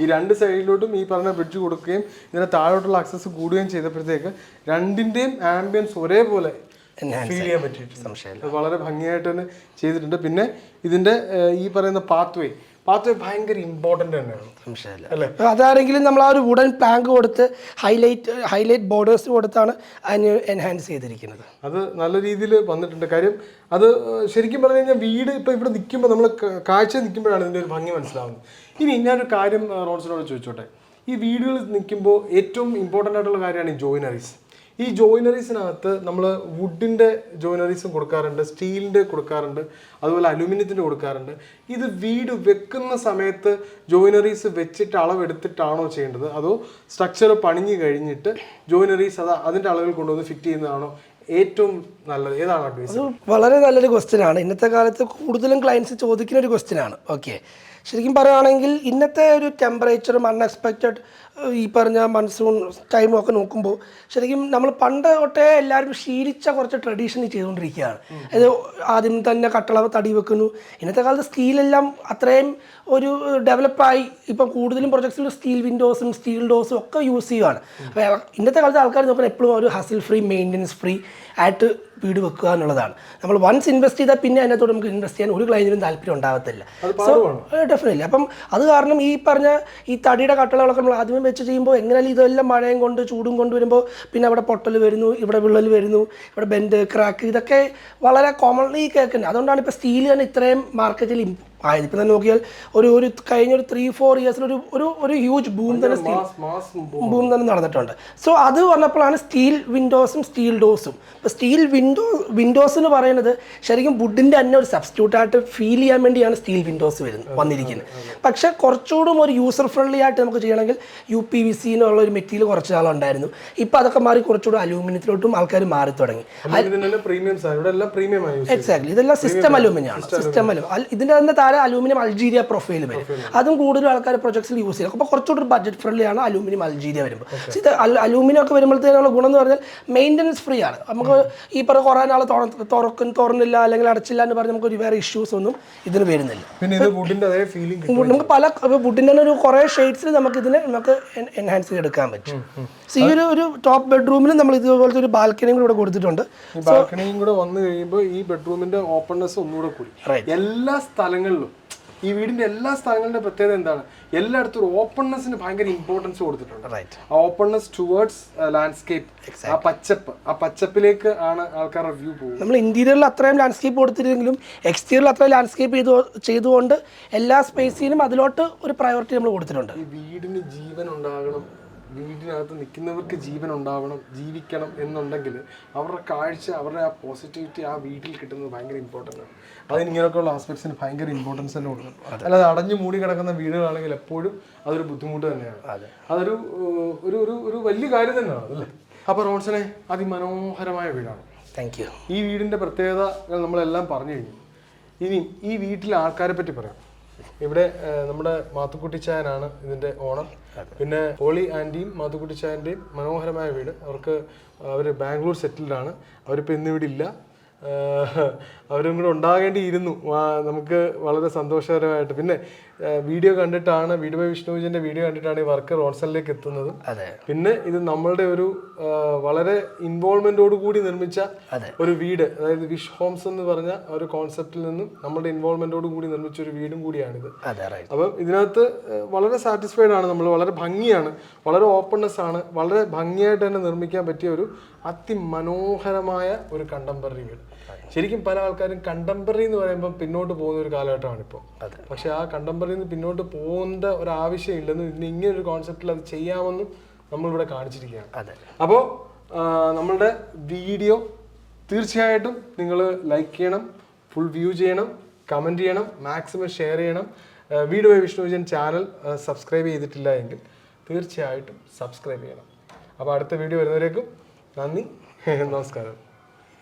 ഈ രണ്ട് സൈഡിലോട്ടും ഈ പറഞ്ഞ ബ്രിഡ്ജ് കൊടുക്കുകയും ഇതിന്റെ താഴോട്ടുള്ള ആക്സസ് കൂടുകയും ചെയ്തപ്പോഴത്തേക്ക് രണ്ടിന്റെയും ആംബിയൻസ് ഒരേപോലെ ഫീൽ ചെയ്യാൻ പറ്റിയിട്ടുണ്ട്. വളരെ ഭംഗിയായിട്ട് തന്നെ ചെയ്തിട്ടുണ്ട്. പിന്നെ ഇതിന്റെ ഈ പറയുന്ന പാത്ത് വേ ഭയങ്കര ഇമ്പോർട്ടന്റ് തന്നെയാണ്. സംശയമില്ല. അല്ലേ? അതാണെങ്കിലും നമ്മൾ ആ ഒരു വുഡൻ പ്ലാങ്ക് കൊടുത്ത് ഹൈലൈറ്റ് ഹൈലൈറ്റ് ബോർഡേഴ്സ് കൊടുത്താണ് അതിന് എൻഹാൻസ് ചെയ്തിരിക്കുന്നത്. അത് നല്ല രീതിയിൽ വന്നിട്ടുണ്ട്. കാര്യം അത് ശരിക്കും പറഞ്ഞു കഴിഞ്ഞാൽ വീട് ഇപ്പൊ ഇവിടെ നിൽക്കുമ്പോൾ നമ്മൾ കാഴ്ച നിൽക്കുമ്പോഴാണ് ഇതിന്റെ ഒരു ഭംഗി മനസ്സിലാവുന്നത്. ഇനി ഞാനൊരു കാര്യം റോഡ്സിനോട് റോൺസിനോട് ചോദിച്ചോട്ടെ? ഈ വീടുകൾ നിൽക്കുമ്പോൾ ഏറ്റവും ഇമ്പോർട്ടന്റ് ആയിട്ടുള്ള കാര്യമാണ് ഈ ജോയിനറീസ് ഈ ജോയിനറീസിനകത്ത് നമ്മൾ വുഡിന്റെ ജോയിനറീസും കൊടുക്കാറുണ്ട് സ്റ്റീലിന്റെ കൊടുക്കാറുണ്ട് അതുപോലെ അലുമിനിയത്തിന്റെ കൊടുക്കാറുണ്ട്. ഇത് വീട് വെക്കുന്ന സമയത്ത് ജോയിനറീസ് വെച്ചിട്ട് അളവെടുത്തിട്ടാണോ ചെയ്യേണ്ടത്? അതോ സ്ട്രക്ചർ പണിഞ്ഞു കഴിഞ്ഞിട്ട് ജോയിനറീസ് അത് അതിന്റെ അളവിൽ കൊണ്ടുവന്ന് ഫിറ്റ് ചെയ്യുന്നതാണോ ഏറ്റവും നല്ലത്? ഏതാണ് അഡ്വൈസ് വളരെ നല്ലൊരു ക്വസ്റ്റ്യൻ ആണ്. ഇന്നത്തെ കാലത്ത് കൂടുതലും ക്ലയൻസ് ചോദിക്കുന്ന ഒരു ക്വസ്റ്റ്യൻ ആണ്. ഓക്കെ ശരിക്കും പറയുകയാണെങ്കിൽ ഇന്നത്തെ ഒരു ടെമ്പറേച്ചറും അൺഎക്സ്പെക്റ്റഡ് ഈ പറഞ്ഞ മൺസൂൺ ടൈമും ഒക്കെ നോക്കുമ്പോൾ ശരിക്കും നമ്മൾ പണ്ട് തൊട്ടേ എല്ലാവരും ശീലിച്ച കുറച്ച് ട്രഡീഷൻ ചെയ്തുകൊണ്ടിരിക്കുകയാണ്. അത് ആദ്യം തന്നെ കട്ടള തടി വെക്കുന്നു. ഇന്നത്തെ കാലത്ത് സ്റ്റീലെല്ലാം അത്രയും ഒരു ഡെവലപ്പായി ഇപ്പം കൂടുതലും പ്രൊജക്ട്സിൽ സ്റ്റീൽ വിൻഡോസും സ്റ്റീൽ ഡോസും ഒക്കെ യൂസ് ചെയ്യുകയാണ് അപ്പോൾ ഇന്നത്തെ കാലത്ത് ആൾക്കാർ നോക്കുന്നത് എപ്പോഴും ഒരു ഹസിൽ ഫ്രീ മെയിന്റനൻസ് ഫ്രീ ആയിട്ട് വീട് വെക്കുക എന്നുള്ളതാണ്. നമ്മൾ വൺസ് ഇൻവെസ്റ്റ് ചെയ്താൽ പിന്നെ അതിനകത്തോട് നമുക്ക് ഇൻവെസ്റ്റ് ചെയ്യാൻ ഒരു ക്ലയന്റിനും താല്പര്യം ഉണ്ടാകത്തില്ല സോ ഡെഫിനറ്റ്ലി അപ്പം അത് കാരണം ഈ പറഞ്ഞ ഈ തടിയുടെ കട്ടളകളൊക്കെ നമ്മൾ ആദ്യമേ വെച്ച് ചെയ്യുമ്പോൾ എങ്ങനെയാലും ഇതെല്ലാം മഴയും കൊണ്ട് ചൂടും കൊണ്ട് വരുമ്പോൾ പിന്നെ അവിടെ പൊട്ടൽ വരുന്നു ഇവിടെ വിള്ളൽ വരുന്നു ഇവിടെ ബെൻഡ് ക്രാക്ക് ഇതൊക്കെ വളരെ കോമൺലി കേൾക്കുന്നത് അതുകൊണ്ടാണ് ഇപ്പോൾ സ്റ്റീൽ തന്നെ ഇത്രയും മാർക്കറ്റിൽ ആയത് ഇപ്പം തന്നെ നോക്കിയാൽ ഒരു ഒരു കഴിഞ്ഞ ഒരു ത്രീ ഫോർ ഇയേഴ്സിൽ ഒരു ഒരു ഒരു ഹ്യൂജ് ബൂം തന്നെ സ്റ്റീൽ ബൂം തന്നെ നടന്നിട്ടുണ്ട്. സോ അത് വന്നപ്പോഴാണ് സ്റ്റീൽ വിൻഡോസും സ്റ്റീൽ ഡോസും ഇപ്പോൾ സ്റ്റീൽ വിൻഡോ വിൻഡോസ് എന്ന് പറയുന്നത് ശരിക്കും വുഡിന്റെ തന്നെ ഒരു സബ്സ്റ്റിറ്റ്യൂട്ടായിട്ട് ഫീൽ ചെയ്യാൻ വേണ്ടിയാണ് സ്റ്റീൽ വിൻഡോസ് വരുന്നത് വന്നിരിക്കുന്നത്. പക്ഷേ കുറച്ചുകൂടും ഒരു യൂസർ ഫ്രണ്ട്ലി ആയിട്ട് നമുക്ക് ചെയ്യണമെങ്കിൽ യു പി വി സി എന്നുള്ള ഒരു മെറ്റീരിയൽ കുറച്ച് നാളുണ്ടായിരുന്നു ഇപ്പോൾ അതൊക്കെ മാറി കുറച്ചുകൂടി അലൂമിനിയത്തിലോട്ടും ആൾക്കാർ മാറി തുടങ്ങി. എക്സാക്ട്ലി ഇതെല്ലാം സിസ്റ്റം അലൂമിനിയാണ് സിസ്റ്റം അലൂമിനിയം ഇതിന്റെ തന്നെ താഴെ അലൂമിനിയം അൾജീരിയ പ്രൊഫൈൽ വരും. അതും കൂടുതൽ ആൾക്കാർ പ്രൊജക്ട്സിൽ യൂസ് ചെയ്യും അപ്പോൾ കുറച്ചുകൂടി ബഡ്ജറ്റ് ഫ്രണ്ട്ലി ആണ് അലൂമിനിയം അൾജീരിയ വരുമ്പോൾ ഇത് അലൂമിനിയം ഒക്കെ വരുമ്പോഴത്തേനുള്ള ഗുണം എന്ന് പറഞ്ഞാൽ മെയിന്റനൻസ് ഫ്രീ ആണ്. നമുക്ക് ഈ പറഞ്ഞ കുറേ നാൾ തുറക്കും തുറന്നില്ല അല്ലെങ്കിൽ അടച്ചില്ല എന്ന് പറഞ്ഞാൽ നമുക്ക് ഒരു വേറെ ഇഷ്യൂസ് ഒന്നും ഇതിന് വരുന്നില്ല. പിന്നെ ഇത് അതേ ഫീലിംഗ് നമുക്ക് പല വുഡിന്റെ തന്നെ ഒരു കുറേ ഷെയ്ഡ്സിൽ നമുക്ക് ഇതിനെ നമുക്ക് എൻഹാൻസ് ചെയ്തെടുക്കാൻ പറ്റും. സോ ഈ ഒരു ഒരു ടോപ്പ് ബെഡ്റൂമിൽ നമ്മൾ ഇതുപോലത്തെ ഒരു ബാൽക്കണിയും കൂടെ കൊടുത്തിട്ടുണ്ട്. ഈ ബാൽക്കണിയും കൂടെ വന്നു കഴിയുമ്പോൾ ഈ ബെഡ്റൂമിന്റെ ഓപ്പൺനെസ് ഒന്നുകൂടെ കൂടി. എല്ലാ സ്ഥലങ്ങളിലും ഈ വീടിന്റെ എല്ലാ സ്ഥലങ്ങളുടെ പ്രത്യേകത എന്താണ്? എല്ലായിടത്തും ഒരു ഓപ്പൺനെസ്സിന് ഭയങ്കര ഇമ്പോർട്ടൻസ് കൊടുത്തിട്ടുണ്ട്. ആ ഓപ്പൺനെസ് ടുവേർഡ്സ് ലാൻഡ്സ്കേപ്പ് ആ പച്ചപ്പ് ആ പച്ചപ്പിലേക്ക് ആണ് ആൾക്കാരുടെ വ്യൂ പോകുന്നത്. നമ്മൾ ഇന്റീരിയറിൽ അത്രയും ലാൻഡ്സ്കേപ്പ് കൊടുത്തിരുന്നെങ്കിലും എക്സ്റ്റീരിയറിൽ അത്രയും ലാൻഡ്സ്കേപ്പ് ചെയ്തു ചെയ്തുകൊണ്ട് എല്ലാ സ്പേസിനും അതിലോട്ട് ഒരു പ്രയോറിറ്റി നമ്മൾ കൊടുത്തിട്ടുണ്ട്. ഈ വീടിന് ജീവൻ ഉണ്ടാകണം വീടിനകത്ത് നിൽക്കുന്നവർക്ക് ജീവൻ ഉണ്ടാവണം ജീവിക്കണം എന്നുണ്ടെങ്കിൽ അവരുടെ കാഴ്ച അവരുടെ ആ പോസിറ്റിവിറ്റി ആ വീട്ടിൽ കിട്ടുന്നത് ഭയങ്കര ഇമ്പോർട്ടന്റ് ആണ്. അതിന് ഇങ്ങനെയൊക്കെയുള്ള ആസ്പെക്ട്സിന് ഭയങ്കര ഇമ്പോർട്ടൻസ് തന്നെ കൊടുക്കും അല്ലാതെ അടഞ്ഞു മൂടി കിടക്കുന്ന വീടുകളാണെങ്കിൽ എപ്പോഴും അതൊരു ബുദ്ധിമുട്ട് തന്നെയാണ്. അതൊരു ഒരു ഒരു ഒരു വലിയ കാര്യം തന്നെയാണ് അല്ലേ? അപ്പോൾ റോൺസനെ അതിമനോഹരമായ വീടാണ്. താങ്ക് യു ഈ വീടിന്റെ പ്രത്യേകതകൾ നമ്മളെല്ലാം പറഞ്ഞു കഴിഞ്ഞു. ഇനി ഈ വീട്ടിലെ ആൾക്കാരെ പറ്റി പറയാം. ഇവിടെ നമ്മുടെ മാത്തുക്കുട്ടി ചായനാണ് ഇതിന്റെ ഓണർ പിന്നെ ഹോളി ആന്റിയും മാത്തുക്കുട്ടി ചായന്റെയും മനോഹരമായ വീട്. അവർക്ക് അവർ ബാംഗ്ലൂർ സെറ്റിൽഡാണ്. അവരിപ്പോൾ ഇന്നിവിടെ ഇല്ല. അവരും കൂടെ ഉണ്ടാകേണ്ടിയിരുന്നു. നമുക്ക് വളരെ സന്തോഷകരമായിട്ട്. പിന്നെ വീഡിയോ കണ്ടിട്ടാണ് വീഡിയോ ബൈ വീഡിയോ കണ്ടിട്ടാണ് ഈ വർക്ക് റോൺസണിലേക്ക് എത്തുന്നത്. പിന്നെ ഇത് നമ്മളുടെ ഒരു വളരെ ഇൻവോൾവ്മെന്റോട് കൂടി നിർമ്മിച്ച ഒരു വീട്. അതായത് വിഷ് ഹോംസ് എന്ന് പറഞ്ഞ ഒരു കോൺസെപ്റ്റിൽ നിന്നും നമ്മുടെ ഇൻവോൾവ്മെന്റോട് കൂടി നിർമ്മിച്ച ഒരു വീടും കൂടിയാണിത്. അപ്പം ഇതിനകത്ത് വളരെ സാറ്റിസ്ഫൈഡ് ആണ് നമ്മൾ വളരെ ഭംഗിയാണ്. വളരെ ഓപ്പൺനെസ് ആണ്. വളരെ ഭംഗിയായിട്ട് തന്നെ നിർമ്മിക്കാൻ പറ്റിയ ഒരു അതിമനോഹരമായ ഒരു കണ്ടംപററി വീട്. ശരിക്കും പല ആൾക്കാരും കണ്ടംപററി എന്ന് പറയുമ്പോൾ പിന്നോട്ട് പോകുന്ന ഒരു കാലഘട്ടമാണ് ഇപ്പോൾ പക്ഷെ ആ കണ്ടംപററി നിന്ന് പിന്നോട്ട് പോകേണ്ട ഒരു ആവശ്യം ഇല്ലെന്നും ഇതിന് ഇങ്ങനെ ഒരു കോൺസെപ്റ്റിൽ അത് ചെയ്യാമെന്നും നമ്മളിവിടെ കാണിച്ചിരിക്കുകയാണ്. അപ്പോൾ നമ്മളുടെ വീഡിയോ തീർച്ചയായിട്ടും നിങ്ങൾ ലൈക്ക് ചെയ്യണം ഫുൾ വ്യൂ ചെയ്യണം കമന്റ് ചെയ്യണം മാക്സിമം ഷെയർ ചെയ്യണം. Video video Vishnuvijan channel subscribe ചെയ്തിട്ടില്ല എങ്കിൽ തീർച്ചയായിട്ടും സബ്സ്ക്രൈബ് ചെയ്യണം. അപ്പോൾ അടുത്ത വീഡിയോ വരുന്നവരേക്കും നന്ദി നമസ്കാരം.